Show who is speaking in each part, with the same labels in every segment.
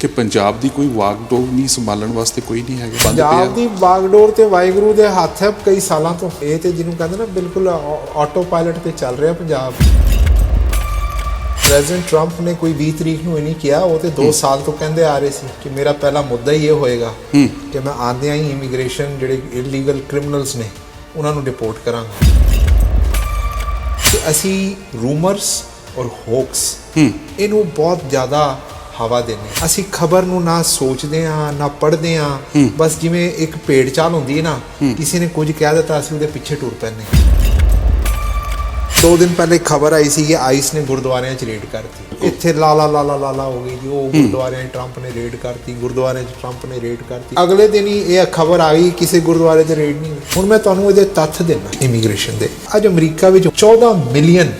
Speaker 1: ਕਿ ਪੰਜਾਬ ਦੀ ਕੋਈ ਵਾਗਡੋਰ ਨਹੀਂ ਸੰਭਾਲਣ ਵਾਸਤੇ ਕੋਈ ਨਹੀਂ ਹੈਗਾ
Speaker 2: ਪੰਜਾਬ ਦੀ ਬਾਗਡੋਰ ਤੇ ਵਾਹਿਗੁਰੂ ਦੇ ਹੱਥ ਹੈ ਕਈ ਸਾਲਾਂ ਤੋਂ। ਇਹ ਤੇ ਜਿਹਨੂੰ ਕਹਿੰਦੇ ਨਾ ਬਿਲਕੁਲ ਆਟੋ ਪਾਇਲਟ ਤੇ ਚੱਲ ਰਿਹਾ ਪੰਜਾਬ। ਪ੍ਰੈਜ਼ੀਡੈਂਟ ਟਰੰਪ ਨੇ ਕੋਈ 20 ਤਰੀਕ ਨੂੰ ਇਹ ਨਹੀਂ ਕਿਹਾ ਉਹ ਤੇ 2 ਸਾਲ ਤੋਂ ਕਹਿੰਦੇ ਆ ਰਹੇ ਸੀ ਕਿ ਮੇਰਾ ਪਹਿਲਾ ਮੁੱਦਾ ਹੀ ਇਹ ਹੋਏਗਾ ਕਿ ਮੈਂ ਆਂਦਿਆਂ ਹੀ ਇਮੀਗ੍ਰੇਸ਼ਨ ਜਿਹੜੇ ਇਲੀਗਲ ਕ੍ਰਿਮੀਨਲਸ ਨੇ ਉਹਨਾਂ ਨੂੰ ਡਿਪੋਰਟ ਕਰਾਂਗਾ। ਅਸੀਂ ਰੂਮਰਸ ਔਰ ਹੋਕਸ ਇਹਨੂੰ ਬਹੁਤ ਜ਼ਿਆਦਾ ਹਵਾ ਦਿੰਦੇ। ਅਸੀਂ ਖਬਰ ਨੂੰ ਨਾ ਸੋਚਦੇ ਆ ਨਾ ਪੜ੍ਹਦੇ ਆ ਬਸ ਜਿਵੇਂ ਇੱਕ ਭੇਡ ਚਾਲ ਹੁੰਦੀ ਹੈ ਨਾ ਕਿਸੇ ਨੇ ਕੁਝ ਕਹਿ ਦਿੱਤਾ ਅਸੀਂ ਉਹਦੇ ਪਿੱਛੇ ਟੁਰ ਪੈਂਦੇ। ਦੋ ਦਿਨ ਪਹਿਲੇ ਖਬਰ ਆਈ ਸੀ ਕਿ ਆਈਸ ਨੇ ਗੁਰਦੁਆਰਿਆਂ 'ਚ ਰੇਡ ਕਰਤੀ। ਇੱਥੇ ਲਾ ਲਾ ਲਾ ਲਾ ਲਾ ਲਾ ਹੋ ਗਈ ਜੀ ਉਹ ਗੁਰਦੁਆਰਿਆਂ 'ਚ ਟਰੰਪ ਨੇ ਰੇਡ ਕਰਤੀ ਗੁਰਦੁਆਰਿਆਂ 'ਚ ਟਰੰਪ ਨੇ ਰੇਡ ਕਰਤੀ। ਅਗਲੇ ਦਿਨ ਹੀ ਇਹ ਖਬਰ ਆ ਗਈ ਕਿਸੇ ਗੁਰਦੁਆਰੇ 'ਤੇ ਰੇਡ ਨਹੀਂ। ਹੁਣ ਮੈਂ ਤੁਹਾਨੂੰ ਇਹਦੇ ਤੱਥ ਦੇਣਾ ਇਮੀਗ੍ਰੇਸ਼ਨ ਦੇ। ਅੱਜ ਅਮਰੀਕਾ ਵਿੱਚ 14 ਮਿਲੀਅਨ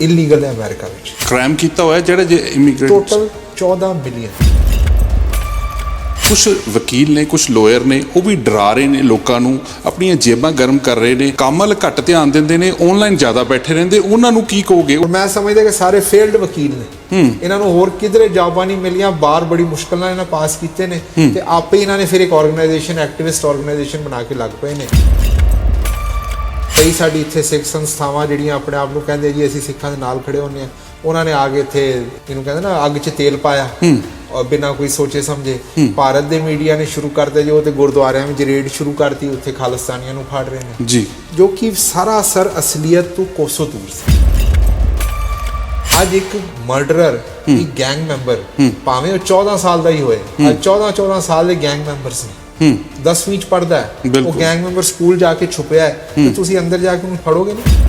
Speaker 2: ਇਲੀਗਲ ਹੈ ਅਮਰੀਕਾ ਵਿੱਚ।
Speaker 1: ਕ੍ਰਾਈਮ ਕੀਤਾ ਹੋਇਆ ਜਿਹੜੇ ਇਮੀਗ੍ਰੇਟ
Speaker 2: ਟੋਟਲ 14 ਮਿਲੀਅਨ।
Speaker 1: ਕੁਝ ਵਕੀਲ ਨੇ ਕੁਝ ਲਾਇਰ ਨੇ ਉਹ ਵੀ ਡਰਾ ਰਹੇ ਨੇ ਲੋਕਾਂ ਨੂੰ ਆਪਣੀਆਂ ਜੇਬਾਂ ਗਰਮ ਕਰ ਰਹੇ ਨੇ ਕੰਮ ਵੱਲ ਘੱਟ ਧਿਆਨ ਦਿੰਦੇ ਨੇ ਆਨਲਾਈਨ ਜ਼ਿਆਦਾ ਬੈਠੇ ਰਹਿੰਦੇ ਉਹਨਾਂ ਨੂੰ ਕੀ ਕਹੋਗੇ?
Speaker 2: ਮੈਂ ਸਮਝਦਾ ਕਿ ਸਾਰੇ ਫੇਲਡ ਵਕੀਲ ਨੇ। ਇਹਨਾਂ ਨੂੰ ਹੋਰ ਕਿਧਰੇ ਜੌਬਾਂ ਨਹੀਂ ਮਿਲੀਆਂ ਬਾਹਰ ਬੜੀ ਮੁਸ਼ਕਲ ਨਾਲ ਇਹਨਾਂ ਪਾਸ ਕੀਤੇ ਨੇ ਤੇ ਆਪੇ ਇਹਨਾਂ ਨੇ ਫਿਰ ਇੱਕ ਆਰਗੇਨਾਈਜੇਸ਼ਨ ਐਕਟਿਵਿਸਟ ਆਰਗੇਨਾਈਜੇਸ਼ਨ ਬਣਾ ਕੇ ਲੱਗ ਪਏ ਨੇ। ਕਈ ਸਾਡੀ ਇੱਥੇ ਸਿੱਖ ਸੰਸਥਾਵਾਂ ਜਿਹੜੀਆਂ ਆਪਣੇ ਆਪ ਨੂੰ ਕਹਿੰਦੇ ਜੀ ਅਸੀਂ ਸਿੱਖਾਂ ਦੇ ਨਾਲ ਖੜੇ ਹੁੰਦੇ ਆ ਉਹਨਾਂ ਨੇ ਆ ਕੇ ਇੱਥੇ ਇਹਨੂੰ ਕਹਿੰਦੇ ਨਾ ਅੱਗ 'ਚ ਤੇਲ ਪਾਇਆ। ਔਰ ਬਿਨਾਂ ਕੋਈ ਸੋਚੇ ਸਮਝੇ ਭਾਰਤ ਦੇ ਮੀਡੀਆ ਨੇ ਸ਼ੁਰੂ ਕਰਤੇ ਜੋ ਤੇ ਗੁਰਦੁਆਰਿਆਂ ਵਿੱਚ ਰੇਡ ਸ਼ੁਰੂ ਕਰਤੀ ਉੱਥੇ ਖਾਲਿਸਤਾਨੀਆਂ ਨੂੰ ਫਾੜ ਰਹੇ ਨੇ।
Speaker 1: ਜੀ।
Speaker 2: ਜੋ ਕਿ ਸਾਰਾ ਅਸਰ ਅਸਲੀਅਤ ਤੋਂ ਕੋਸੋਂ ਦੂਰ ਸੀ। ਅੱਜ ਇੱਕ ਮਰਡਰਰ ਇੱਕ ਗੈਂਗ ਮੈਂਬਰ ਭਾਵੇਂ ਉਹ 14 ਸਾਲ ਦਾ ਹੀ ਹੋਏ ਅੱਜ 14 14 ਸਾਲ ਦੇ ਗੈਂਗ ਮੈਂਬਰਸ ਨੇ।
Speaker 1: ਹੂੰ।
Speaker 2: 10ਵੀਂ ਚ ਪੜਦਾ ਹੈ। ਉਹ। ਗੈਂਗ ਮੈਂਬਰ ਸਕੂਲ ਜਾ ਕੇ ਛੁਪਿਆ ਹੈ। ਤੇ ਤੁਸੀਂ ਅੰਦਰ ਜਾ ਕੇ ਉਹਨੂੰ ਫੜੋਗੇ ਨਹੀਂ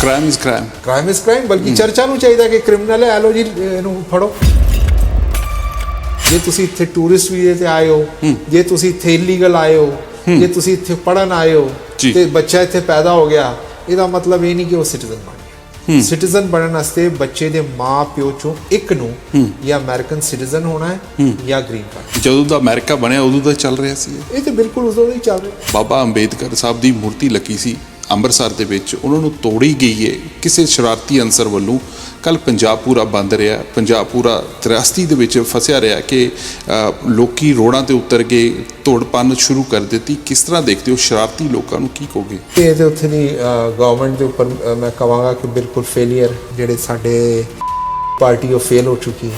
Speaker 1: crime is crime
Speaker 2: crime is crime ਬਲਕਿ ਚਰਚਾ ਨੂੰ ਚਾਹੀਦਾ ਕਿ ਕ੍ਰਿਮੀਨਲ ਹੈ ਐਲੋ ਜੀ ਇਹਨੂੰ ਫੜੋ। ਜੇ ਤੁਸੀਂ ਇੱਥੇ ਟੂਰਿਸਟ ਵੀਜ਼ੇ ਤੇ ਆਏ ਹੋ ਜੇ ਤੁਸੀਂ ਇੱਥੇ ਇਲੀਗਲ ਆਏ ਹੋ ਜੇ ਤੁਸੀਂ ਇੱਥੇ ਪੜਨ ਆਏ ਹੋ
Speaker 1: ਜੀ।
Speaker 2: ਤੇ ਬੱਚਾ ਇੱਥੇ ਪੈਦਾ ਹੋ ਗਿਆ ਇਹਦਾ ਮਤਲਬ ਇਹ ਨਹੀਂ ਕਿ ਉਹ ਸਿਟੀਜ਼ਨ ਬਣ ਗਿਆ। ਸਿਟੀਜ਼ਨ ਬਣਨ ਵਾਸਤੇ ਬੱਚੇ ਦੇ ਮਾਂ ਪਿਓ ਚੋਂ ਇੱਕ ਨੂੰ ਜਾਂ ਅਮਰੀਕਨ ਸਿਟੀਜ਼ਨ ਹੋਣਾ ਹੈ ਜਾਂ ਗ੍ਰੀਨ ਕਾਰਡ
Speaker 1: ਜਦੋਂ ਦਾ ਅਮਰੀਕਾ ਬਣਿਆ ਉਦੋਂ ਦਾ ਚੱਲ ਰਿਹਾ ਸੀ ਇਹ।
Speaker 2: ਇਹ ਤੇ ਬਿਲਕੁਲ ਉਦੋਂ ਦਾ ਹੀ ਚੱਲ ਰਿਹਾ।
Speaker 1: ਬਾਬਾ ਅੰਬੇਦਕਰ ਸਾਹਿਬ ਦੀ ਮੂਰਤੀ ਲੱਗੀ ਸੀ। ਅੰਮ੍ਰਿਤਸਰ ਦੇ ਵਿੱਚ ਉਹਨਾਂ ਨੂੰ ਤੋੜੀ ਗਈ ਹੈ ਕਿਸੇ ਸ਼ਰਾਰਤੀ ਅੰਸਰ ਵੱਲੋਂ ਕੱਲ ਪੰਜਾਬ ਪੂਰਾ ਬੰਦ ਰਿਹਾ। ਪੰਜਾਬ ਪੂਰਾ ਤ੍ਰਿਆਸਤੀ ਦੇ ਵਿੱਚ ਫਸਿਆ ਰਿਹਾ ਕਿ ਲੋਕੀ ਰੋਡਾਂ ਤੇ ਉਤਰ ਗਏ ਤੋੜਪੰਨ ਸ਼ੁਰੂ ਕਰ ਦਿੱਤੀ। ਕਿਸ ਤਰ੍ਹਾਂ ਦੇਖਦੇ ਹੋ ਸ਼ਰਾਰਤੀ ਲੋਕਾਂ ਨੂੰ ਕੀ ਕਹੋਗੇ?
Speaker 2: ਤੇ ਇਹਦੇ ਉੱਥੇ ਦੀ ਗਵਰਨਮੈਂਟ ਦੇ ਉੱਪਰ ਮੈਂ ਕਹਾਂਗਾ ਕਿ ਬਿਲਕੁਲ ਫੇਲਿਅਰ ਜਿਹੜੇ ਸਾਡੇ ਪਾਰਟੀ ਉਹ ਫੇਲ ਹੋ ਚੁੱਕੀ ਹੈ।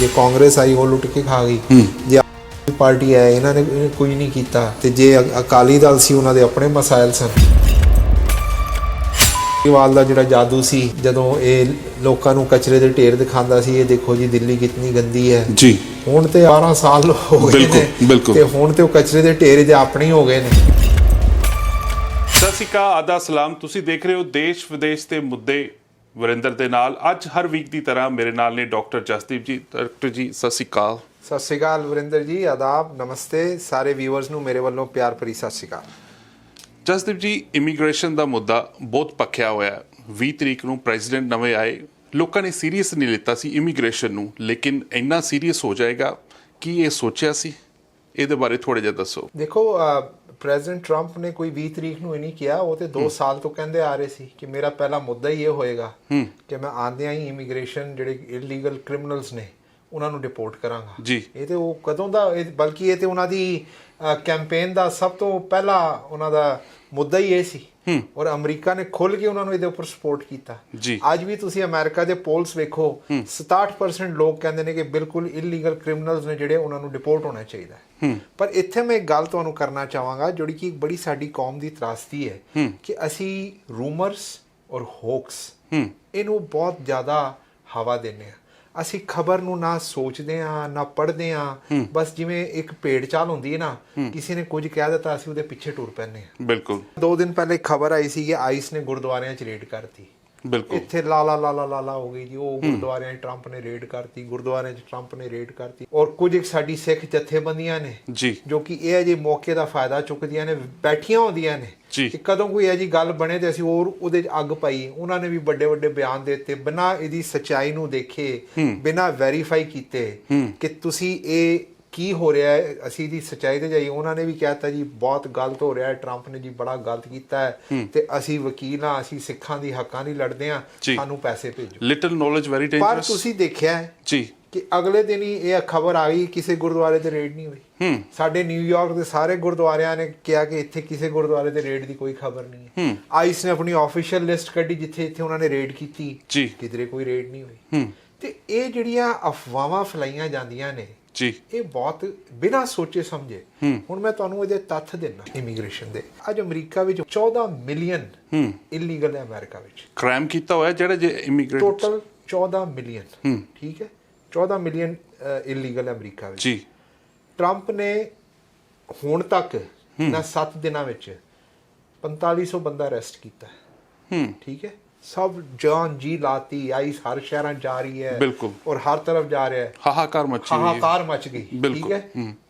Speaker 2: ਜੇ ਕਾਂਗਰਸ ਆਈ ਉਹ ਲੁੱਟ ਕੇ ਖਾ ਗਈ। ਜੇ ਪਾਰਟੀ ਹੈ ਇਹਨਾਂ ਨੇ ਕੁਝ ਨਹੀਂ ਕੀਤਾ। ਤੇ ਜੇ ਅਕਾਲੀ ਦਲ ਸੀ ਉਹਨਾਂ ਦੇ ਆਪਣੇ ਮਸਾਇਲ ਸਨ। ਕੇਜਰੀਵਾਲ ਦਾ ਜਿਹੜਾ ਜਾਦੂ ਸੀ ਜਦੋਂ ਇਹ ਲੋਕਾਂ ਨੂੰ ਕਚਰੇ ਦੇ ਢੇਰ ਦਿਖਾਉਂਦਾ ਸੀ ਇਹ ਦੇਖੋ ਜੀ ਦਿੱਲੀ ਕਿੰਨੀ ਗੰਦੀ ਹੈ।
Speaker 1: ਜੀ।
Speaker 2: ਹੁਣ ਤੇ 12 ਸਾਲ ਹੋ ਗਏ
Speaker 1: ਬਿਲਕੁਲ,
Speaker 2: ਨੇ।
Speaker 1: ਬਿਲਕੁਲ।
Speaker 2: ਤੇ ਹੁਣ ਤੇ ਉਹ ਕਚਰੇ ਦੇ ਢੇਰ ਦੇ ਆਪਣੇ ਹੀ ਹੋ ਗਏ ਨੇ।
Speaker 1: ਸਤਿ ਸ਼੍ਰੀ ਅਕਾਲ ਆਦਾ ਸਲਾਮ। ਤੁਸੀਂ ਦੇਖ ਰਹੇ ਹੋ ਦੇਸ਼ ਵਿਦੇਸ਼ ਦੇ ਮੁੱਦੇ। ਵਰਿੰਦਰ ਦੇ ਨਾਲ ਅੱਜ ਹਰ ਵੀਕ ਦੀ ਤਰ੍ਹਾਂ ਮੇਰੇ ਨਾਲ ਨੇ ਡਾਕਟਰ ਜਸਦੀਪ ਜੀ। ਡਾਕਟਰ ਜੀ ਸਤਿ ਸ਼੍ਰੀ ਅਕਾਲ।
Speaker 2: ਸਤਿ ਸ਼੍ਰੀ ਅਕਾਲ ਵਰਿੰਦਰ ਜੀ ਆਦਾਬ ਨਮਸਤੇ। ਸਾਰੇ ਵੀਵਰਸ ਨੂੰ ਮੇਰੇ ਵੱਲੋਂ ਪਿਆਰ ਭਰੀ ਸਤਿ ਸ਼੍ਰੀ ਅਕਾਲ।
Speaker 1: ਜਸਦੀਪ ਜੀ ਇਮੀਗ੍ਰੇਸ਼ਨ ਦਾ ਮੁੱਦਾ ਬਹੁਤ ਪੱਕਿਆ ਹੋਇਆ ਹੈ। 20 ਤਰੀਕ ਨੂੰ ਪ੍ਰੈਜ਼ੀਡੈਂਟ ਨਵੇਂ ਆਏ। ਲੋਕਾਂ ਨੇ ਸੀਰੀਅਸ ਨਹੀਂ ਲਿੱਤਾ ਸੀ ਇਮੀਗ੍ਰੇਸ਼ਨ ਨੂੰ ਲੇਕਿਨ ਇੰਨਾ ਸੀਰੀਅਸ ਹੋ ਜਾਏਗਾ ਕੀ ਇਹ ਸੋਚਿਆ ਸੀ? ਇਹਦੇ ਬਾਰੇ ਥੋੜਾ ਜਿਹਾ ਦੱਸੋ।
Speaker 2: ਦੇਖੋ ਪ੍ਰੈਜ਼ੀਡੈਂਟ ਟਰੰਪ ਨੇ ਕੋਈ 20 ਤਰੀਕ ਨੂੰ ਇਹ ਨਹੀਂ ਕਿਹਾ ਉਹ ਤੇ 2 ਸਾਲ ਤੋਂ ਕਹਿੰਦੇ ਆ ਰਹੇ ਸੀ ਕਿ ਮੇਰਾ ਪਹਿਲਾ ਮੁੱਦਾ ਹੀ ਇਹ ਹੋਏਗਾ ਕਿ ਮੈਂ ਆਂਦਿਆਂ ਹੀ ਇਮੀਗ੍ਰੇਸ਼ਨ ਜਿਹੜੇ ਇਲੀਗਲ ਕ੍ਰਿਮੀਨਲਸ ਨੇ ਉਹਨਾਂ ਨੂੰ ਡਿਪੋਰਟ ਕਰਾਂਗਾ।
Speaker 1: ਜੀ।
Speaker 2: ਇਹ ਤੇ ਉਹ ਕਦੋਂ ਦਾ ਇਹ- ਬਲਕਿ ਇਹ ਤੇ ਉਹਨਾਂ ਦੀ ਕੈਂਪੇਨ ਦਾ ਸਭ ਤੋਂ ਪਹਿਲਾ ਉਹਨਾਂ ਦਾ ਮੁੱਦਾ ਹੀ ਇਹ ਸੀ। ਔਰ ਅਮਰੀਕਾ ਨੇ ਖੁੱਲ ਕੇ ਉਹਨਾਂ ਨੂੰ ਇਹਦੇ ਉੱਪਰ ਸਪੋਰਟ ਕੀਤਾ।
Speaker 1: ਜੀ।
Speaker 2: ਅੱਜ ਵੀ ਤੁਸੀਂ ਅਮਰੀਕਾ ਦੇ ਪੋਲਸ ਵੇਖੋ 67% ਲੋਕ ਕਹਿੰਦੇ ਨੇ ਕਿ ਬਿਲਕੁਲ ਇਲੀਗਲ ਕ੍ਰਿਮੀਨਲਸ ਨੇ ਜਿਹੜੇ ਉਹਨਾਂ ਨੂੰ ਡਿਪੋਰਟ ਹੋਣਾ ਚਾਹੀਦਾ ਹੈ। ਪਰ ਇੱਥੇ ਮੈਂ ਇੱਕ ਗੱਲ ਤੁਹਾਨੂੰ ਕਰਨਾ ਚਾਹਾਂਗਾ ਜਿਹੜੀ ਕਿ ਇੱਕ ਬੜੀ ਸਾਡੀ ਕੌਮ ਦੀ ਤਰਾਸਦੀ ਹੈ ਕਿ ਅਸੀਂ ਰੂਮਰਸ ਔਰ ਹੋਕਸ ਇਹਨੂੰ ਬਹੁਤ ਜ਼ਿਆਦਾ ਹਵਾ ਦਿੰਨੇ ਆ ਅਸੀਂ ਖਬਰ ਨੂੰ ਨਾ ਸੋਚਦੇ ਆ ਨਾ ਪੜ੍ਹਦੇ ਆ ਬਸ ਜਿਵੇਂ ਇੱਕ ਭੇਡ ਚਾਲ ਹੁੰਦੀ ਹੈ ਨਾ ਕਿਸੇ ਨੇ ਕੁਝ ਕਹਿ ਦਿੱਤਾ ਅਸੀਂ ਉਹਦੇ ਪਿੱਛੇ ਟੁਰ ਪੈਂਦੇ ਆ
Speaker 1: ਬਿਲਕੁਲ।
Speaker 2: ਦੋ ਦਿਨ ਪਹਿਲੇ ਖਬਰ ਆਈ ਸੀ ਕਿ ਆਈਸ ਨੇ ਗੁਰਦੁਆਰਿਆਂ 'ਚ ਰੇਡ ਕਰਤੀ।
Speaker 1: ਬਿਲਕੁਲ।
Speaker 2: ਇੱਥੇ ਲਾ ਲਾ ਲਾ ਲਾ ਲਾ ਲਾ ਹੋ ਗਈ ਜੀ ਉਹ ਗੁਰਦੁਆਰਿਆਂ 'ਚ ਟਰੰਪ ਨੇ ਰੇਡ ਕਰਤੀ ਗੁਰਦੁਆਰਿਆਂ 'ਚ ਟਰੰਪ ਨੇ ਰੇਡ ਕਰਤੀ। ਔਰ ਕੁਝ ਇੱਕ ਸਾਡੀ ਸਿੱਖ ਜਥੇਬੰਦੀਆਂ ਨੇ
Speaker 1: ਜੀ।
Speaker 2: ਜੋ ਕਿ ਇਹ ਅਜੇ ਮੌਕੇ ਦਾ ਫਾਇਦਾ ਚੁੱਕਦੀਆਂ ਨੇ ਬੈਠੀਆਂ ਹੁੰਦੀਆਂ ਨੇ
Speaker 1: ਜੀ।
Speaker 2: ਕਿ ਕਦੋਂ ਕੋਈ ਇਹ ਜੀ ਗੱਲ ਬਣੇ ਤੇ ਅਸੀਂ ਹੋਰ ਉਹਦੇ 'ਚ ਅੱਗ ਪਾਈਏ ਉਹਨਾਂ ਨੇ ਵੀ ਵੱਡੇ ਵੱਡੇ ਬਿਆਨ ਦੇ ਦਿੱਤੇ ਬਿਨਾਂ ਇਹਦੀ ਸਚਾਈ ਨੂੰ ਦੇਖੇ ਬਿਨਾਂ ਵੈਰੀਫਾਈ ਕੀਤੇ ਕਿ ਤੁਸੀਂ ਇਹ ਕੀ ਹੋ ਰਿਹਾ ਹੈ? ਅਸੀਂ ਦੀ ਸੱਚਾਈ ਤੇ ਜਾਈ ਉਹਨਾਂ ਨੇ ਵੀ ਕਹਿਤਾ ਜੀ ਬਹੁਤ ਗਲਤ ਹੋ ਰਿਹਾ ਹੈ। ਟਰੰਪ ਨੇ ਜੀ ਬੜਾ ਗਲਤ ਕੀਤਾ ਹੈ। ਤੇ ਅਸੀਂ ਵਕੀਲ ਹਾਂ ਅਸੀਂ ਸਿੱਖਾਂ ਦੀ ਹੱਕਾਂ ਦੀ ਲੜਦੇ
Speaker 1: ਜੀ।
Speaker 2: ਸਾਨੂੰ ਪੈਸੇ ਭੇਜੋ।
Speaker 1: ਲਿਟਲ ਨੋਲੇਜ ਵੈਰੀ
Speaker 2: ਪਰ
Speaker 1: ਡੇਂਜਰਸ
Speaker 2: ਤੁਸੀਂ ਦੇਖਿਆ
Speaker 1: ਜੀ।
Speaker 2: ਕਿ ਅਗਲੇ ਦਿਨ ਹੀ ਇਹ ਖਬਰ ਆ ਗਈ ਕਿਸੇ ਗੁਰਦੁਆਰੇ ਤੇ ਰੇਡ ਨਹੀਂ ਹੋਈ। ਸਾਡੇ ਨਿਊਯਾਰਕ ਦੇ ਸਾਰੇ ਗੁਰਦੁਆਰਿਆਂ ਨੇ ਕਿਹਾ ਕਿ ਇੱਥੇ ਕਿਸੇ ਗੁਰਦੁਆਰੇ ਤੇ ਰੇਡ ਦੀ ਕੋਈ ਖਬਰ ਨਹੀਂ ਹੈ। ਆਈਸ ਨੇ ਆਪਣੀ ਆਫੀਸ਼ੀਅਲ ਲਿਸਟ ਕੱਢੀ ਜਿੱਥੇ ਇੱਥੇ ਉਹਨਾਂ ਨੇ ਰੇਡ ਕੀਤੀ।
Speaker 1: ਜੀ।
Speaker 2: ਕਿਧਰੇ ਕੋਈ ਰੇਡ ਨਹੀਂ ਹੋਈ। ਤੇ ਇਹ ਜਿਹੜੀਆਂ ਅਫਵਾਹਾਂ ਫਲਾਈਆਂ ਜਾਂਦੀਆਂ ਨੇ
Speaker 1: ਜੀ।
Speaker 2: ਇਹ ਬਹੁਤ ਬਿਨਾਂ ਸੋਚੇ ਸਮਝੇ। ਹੁਣ ਮੈਂ ਤੁਹਾਨੂੰ ਇਹਦੇ ਤੱਥ ਦਿੰਦਾ ਇਮੀਗ੍ਰੇਸ਼ਨ ਦੇ। ਅੱਜ ਅਮਰੀਕਾ ਵਿੱਚ 14 ਮਿਲੀਅਨ ਇਲੀਗਲ ਹੈ ਅਮਰੀਕਾ ਵਿੱਚ।
Speaker 1: ਕ੍ਰਾਈਮ ਕੀਤਾ ਹੋਇਆ ਜਿਹੜਾ ਜੇ ਇਮੀਗ੍ਰੇਟ
Speaker 2: ਟੋਟਲ 14 ਮਿਲੀਅਨ। ਠੀਕ ਹੈ? 14 ਮਿਲੀਅਨ ਇਲੀਗਲ ਹੈ ਅਮਰੀਕਾ ਵਿੱਚ।
Speaker 1: ਜੀ।
Speaker 2: ਟਰੰਪ ਨੇ ਹੁਣ ਤੱਕ ਨਾ 7 ਦਿਨਾਂ ਵਿੱਚ 4500 ਬੰਦਾ ਅਰੈਸਟ ਕੀਤਾ। ਹੂੰ। ਠੀਕ ਹੈ? ਸਭ ਜਾਨ ਜੀ ਲਾਤੀ ਆਈਸ ਹਰ ਸ਼ਹਿਰਾਂ ਜਾ ਰਹੀ ਹੈ
Speaker 1: ਬਿਲਕੁਲ।
Speaker 2: ਔਰ ਹਰ ਤਰਫ ਜਾ ਰਿਹਾ ਹੈ।
Speaker 1: ਹਾਹਾਕਾਰ ਮੱਚੀ ਹੈ।
Speaker 2: ਹਾਹਾਕਾਰ ਮਚ ਗਈ ਠੀਕ ਹੈ?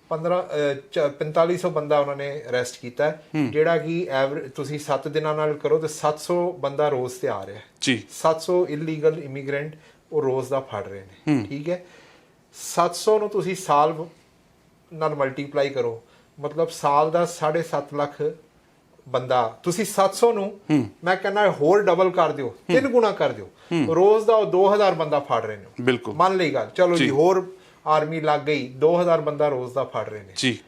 Speaker 2: 15 ਅਹ, ਚ- 4500 ਬੰਦਾ ਉਹਨਾਂ ਨੇ ਅਰੈਸਟ ਕੀਤਾ ਜਿਹੜਾ ਕਿ ਐਵਰੇਜ ਤੁਸੀਂ 7 ਦਿਨਾਂ ਨਾਲ ਕਰੋ ਤੇ 700 ਬੰਦਾ ਰੋਜ਼ ਤੇ ਆ ਰਿਹਾ ਹੈ।
Speaker 1: ਜੀ।
Speaker 2: 700 ਇਲੀਗਲ ਇਮੀਗ੍ਰੈਂਟ ਉਹ ਰੋਜ਼ ਦਾ ਫੜ ਰਹੇ ਨੇ ਠੀਕ ਹੈ? 700 ਨੂੰ ਤੁਸੀਂ ਸਾਲ ਨਾਲ ਮਲਟੀਪਲਾਈ ਕਰੋ। ਮਤਲਬ ਸਾਲ ਦਾ 7.5 ਲੱਖ ਬੰਦਾ ਤੁਸੀਂ 700 ਨੂੰ ਮੈਂ ਕਹਿੰਦਾ ਹੋਰ ਡਬਲ ਕਰ ਦਿਓ ਤਿੰਨ ਗੁਣਾ ਕਰ ਦਿਓ। ਰੋਜ਼ ਦਾ ਉਹ 2000 ਬੰਦਾ ਫੜ ਰਹੇ ਨੇ।
Speaker 1: ਬਿਲਕੁਲ।
Speaker 2: ਮੰਨ ਲਈ ਗੱਲ। ਚਲੋ
Speaker 1: ਜੀ।
Speaker 2: ਹੋਰ ਆਰਮੀ ਲੱਗ ਗਈ 2000 ਬੰਦਾ ਰੋਜ਼ ਦਾ ਫੜ ਰਹੇ ਨੇ।
Speaker 1: ਜੀ।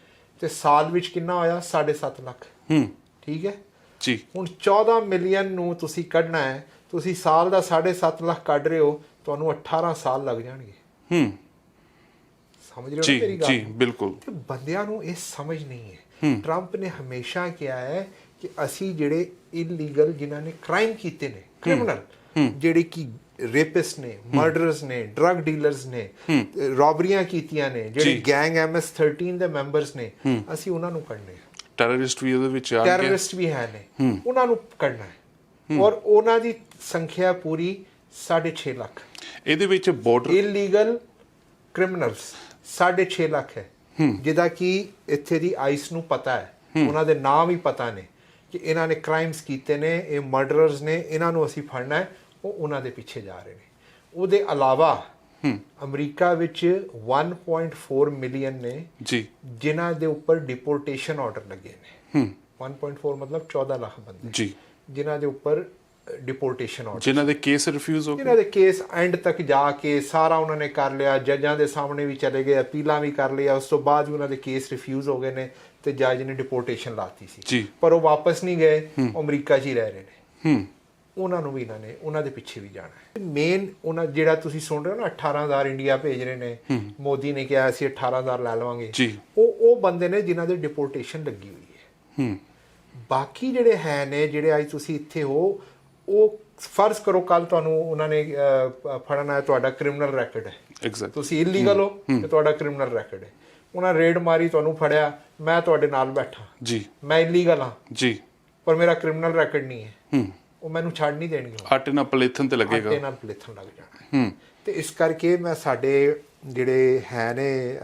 Speaker 2: ਤੇ ਸਾਲ ਵਿੱਚ ਕਿੰਨਾ ਹੋਇਆ? 7.5 ਲੱਖ।
Speaker 1: ਹੂੰ।
Speaker 2: ਠੀਕ ਹੈ?
Speaker 1: ਜੀ।
Speaker 2: ਹੁਣ 14 ਮਿਲੀਅਨ ਨੂੰ ਤੁਸੀਂ ਕੱਢਣਾ ਹੈ ਤੁਸੀਂ ਸਾਲ ਦਾ 7.5 ਲੱਖ ਕੱਢ ਰਹੇ ਹੋ ਤੁਹਾਨੂੰ 18 ਸਾਲ ਲੱਗ ਜਾਣਗੇ।
Speaker 1: ਹੂੰ।
Speaker 2: ਸਮਝ ਰਹੇ ਹੋ ਮੇਰੀ ਗੱਲ?
Speaker 1: ਜੀ ਬਿਲਕੁਲ।
Speaker 2: ਬੰਦਿਆਂ ਨੂੰ ਇਹ ਸਮਝ ਨਹੀਂ ਹੈ। ਟਰੰਪ ਨੇ ਹਮੇਸ਼ਾ ਕਿਹਾ ਹੈ ਕਿ ਅਸੀਂ ਜਿਹੜੇ ਇਲੀਗਲ ਜਿਨ੍ਹਾਂ ਨੇ ਕ੍ਰਾਈਮ ਕੀਤੇ ਨੇ ਕ੍ਰਿਮੀਨਲ ਜਿਹੜੇ ਕਿ ਰੇਪਿਸਟ ਨੇ ਮਰਡਰਰਸ ਨੇ ਡਰੱਗ ਡੀਲਰਸ ਨੇ ਰੋਬਰੀਆਂ ਕੀਤੀਆਂ ਨੇ ਜਿਹੜੇ। ਗੈਂਗ MS13 ਦੇ ਮੈਂਬਰਸ ਨੇ ਅਸੀਂ ਉਹਨਾਂ ਨੂੰ ਕੱਢਨੇ ਆ।
Speaker 1: ਟੈਰਰਿਸਟ ਵੀ ਉਹਦੇ ਵਿੱਚ ਆ ਗਏ
Speaker 2: ਟੈਰਰਿਸਟ ਵੀ ਹੈ ਨੇ। ਉਹਨਾਂ ਨੂੰ ਕੱਢਣਾ ਹੈ। ਔਰ ਉਹਨਾਂ ਦੀ ਸੰਖਿਆ ਪੂਰੀ 6.5 ਲੱਖ।
Speaker 1: ਇਹਦੇ ਵਿੱਚ ਬਾਰਡਰ
Speaker 2: ਇਲੀਗਲ ਕ੍ਰਿਮੀਨਲਸ 6.5 ਲੱਖ ਹੈ। ਜਿਹਦਾ ਕਿ ਇੱਥੇ ਦੀ ਆਈਸ ਨੂੰ ਪਤਾ ਹੈ। ਉਹਨਾਂ ਦੇ ਨਾਮ ਹੀ ਪਤਾ ਨੇ। ਕਿ ਇਹਨਾਂ ਨੇ ਕ੍ਰਾਈਮਸ ਕੀਤੇ ਨੇ ਇਹ ਮਰਡਰਰਸ ਨੇ ਇਹਨਾਂ ਨੂੰ ਅਸੀਂ ਫੜਨਾ ਹੈ ਉਹ ਉਹਨਾਂ ਦੇ ਪਿੱਛੇ ਜਾ ਰਹੇ ਨੇ। ਉਹਦੇ ਇਲਾਵਾ ਅਮਰੀਕਾ ਵਿੱਚ 1.4 ਮਿਲੀਅਨ ਨੇ
Speaker 1: ਜੀ।
Speaker 2: ਜਿਨ੍ਹਾਂ ਦੇ ਉੱਪਰ ਡਿਪੋਰਟੇਸ਼ਨ ਆਰਡਰ ਲੱਗੇ ਨੇ।
Speaker 1: ਹੂੰ।
Speaker 2: 1.4 ਮਤਲਬ 14 ਲੱਖ ਬੰਦੇ।
Speaker 1: ਜੀ।
Speaker 2: ਜਿਨ੍ਹਾਂ ਦੇ ਉੱਪਰ ਡਿਪੋਰਟੇਸ਼ਨ ਆਰਡਰ
Speaker 1: ਜਿਨ੍ਹਾਂ ਦੇ ਕੇਸ ਰਿਫਿਊਜ਼ ਹੋ ਗਏ।
Speaker 2: ਇਹਨਾਂ ਦੇ ਕੇਸ ਐਂਡ ਤੱਕ ਜਾ ਕੇ ਸਾਰਾ ਉਹਨਾਂ ਨੇ ਕਰ ਲਿਆ ਜੱਜਾਂ ਦੇ ਸਾਹਮਣੇ ਵੀ ਚਲੇ ਗਏ ਅਪੀਲਾਂ ਵੀ ਕਰ ਲਿਆ ਉਸ ਤੋਂ ਬਾਅਦ ਵੀ ਉਹਨਾਂ ਦੇ ਕੇਸ ਰਿਫਿਊਜ਼ ਹੋ ਗਏ ਨੇ। ਤੇ ਜੱਜ ਨੇ ਡਿਪੋਰਟੇਸ਼ਨ ਲਾਤੀ ਸੀ। ਪਰ ਉਹ ਵਾਪਸ ਨਹੀਂ ਗਏ ਅਮਰੀਕਾ 'ਚ ਹੀ ਰਹਿ ਰਹੇ ਨੇ।
Speaker 1: ਹੂੰ।
Speaker 2: ਉਹਨਾਂ ਨੂੰ ਵੀ ਇਹਨਾਂ ਨੇ ਉਹਨਾਂ ਦੇ ਪਿੱਛੇ ਵੀ ਜਾਣਾ ਹੈ। ਮੇਨ ਉਹਨਾਂ ਜਿਹੜਾ ਤੁਸੀਂ ਸੁਣ ਰਹੇ ਹੋ ਨਾ 18000 ਇੰਡੀਆ ਭੇਜ ਰਹੇ ਨੇ। ਮੋਦੀ ਨੇ ਕਿਹਾ ਅਸੀਂ 18000 ਲੈ ਲਵਾਂਗੇ। ਉਹ ਉਹ ਬੰਦੇ ਨੇ ਜਿਨ੍ਹਾਂ ਦੇ ਡਿਪੋਰਟੇਸ਼ਨ ਲੱਗੀ ਹੋਈ ਹੈ।
Speaker 1: ਹੂੰ।
Speaker 2: ਬਾਕੀ ਜਿਹੜੇ ਹੈ ਨੇ ਜਿਹੜੇ ਅੱਜ ਤੁਸੀਂ ਇੱਥੇ ਹੋ ਉਹ ਫਰਜ਼ ਕਰੋ ਕੱਲ ਤੁਹਾਨੂੰ ਉਹਨਾਂ ਨੇ ਫੜਨਾ ਹੈ ਤੁਹਾਡਾ ਕ੍ਰਿਮੀਨਲ ਰੈਕੋਰਡ ਹੈ।
Speaker 1: ਐਗਜ਼ੈਕਟ
Speaker 2: ਤੁਸੀਂ ਇਲੀਗਲ ਹੋ। ਤੇ ਤੁਹਾਡਾ ਕ੍ਰਿਮੀਨਲ ਰੈਕੋਰਡ ਹੈ। ਉਹਨਾਂ ਰੇਡ ਮਾਰੀ ਤੁਹਾਨੂੰ ਫੜਿਆ। ਮੈਂ ਤੁਹਾਡੇ ਨਾਲ ਬੈਠਾ।
Speaker 1: ਜੀ।
Speaker 2: ਮੈਂ ਇਲੀਗਲ ਹਾਂ।
Speaker 1: ਜੀ।
Speaker 2: ਪਰ ਮੇਰਾ ਕ੍ਰਿਮੀਨਲ ਰੈਕੋਰਡ ਨਹੀਂ ਹੈ।
Speaker 1: ਹੂੰ।
Speaker 2: ਉਹ ਮੈਨੂੰ ਛੱਡ ਨਹੀਂ ਦੇਣਗੇ।
Speaker 1: ਆਟੇ ਨਾਲ ਪਲੇਥਨ ਤੇ ਲੱਗੇਗਾ।
Speaker 2: ਆਟੇ ਨਾਲ ਪਲੇਥਣ ਲੱਗ ਜਾਣਾ ਹੈ। ਤੇ ਇਸ ਕਰਕੇ ਮੈਂ ਸਾਡੇ ਜਿਹੜੇ ਹੈ ਨੇ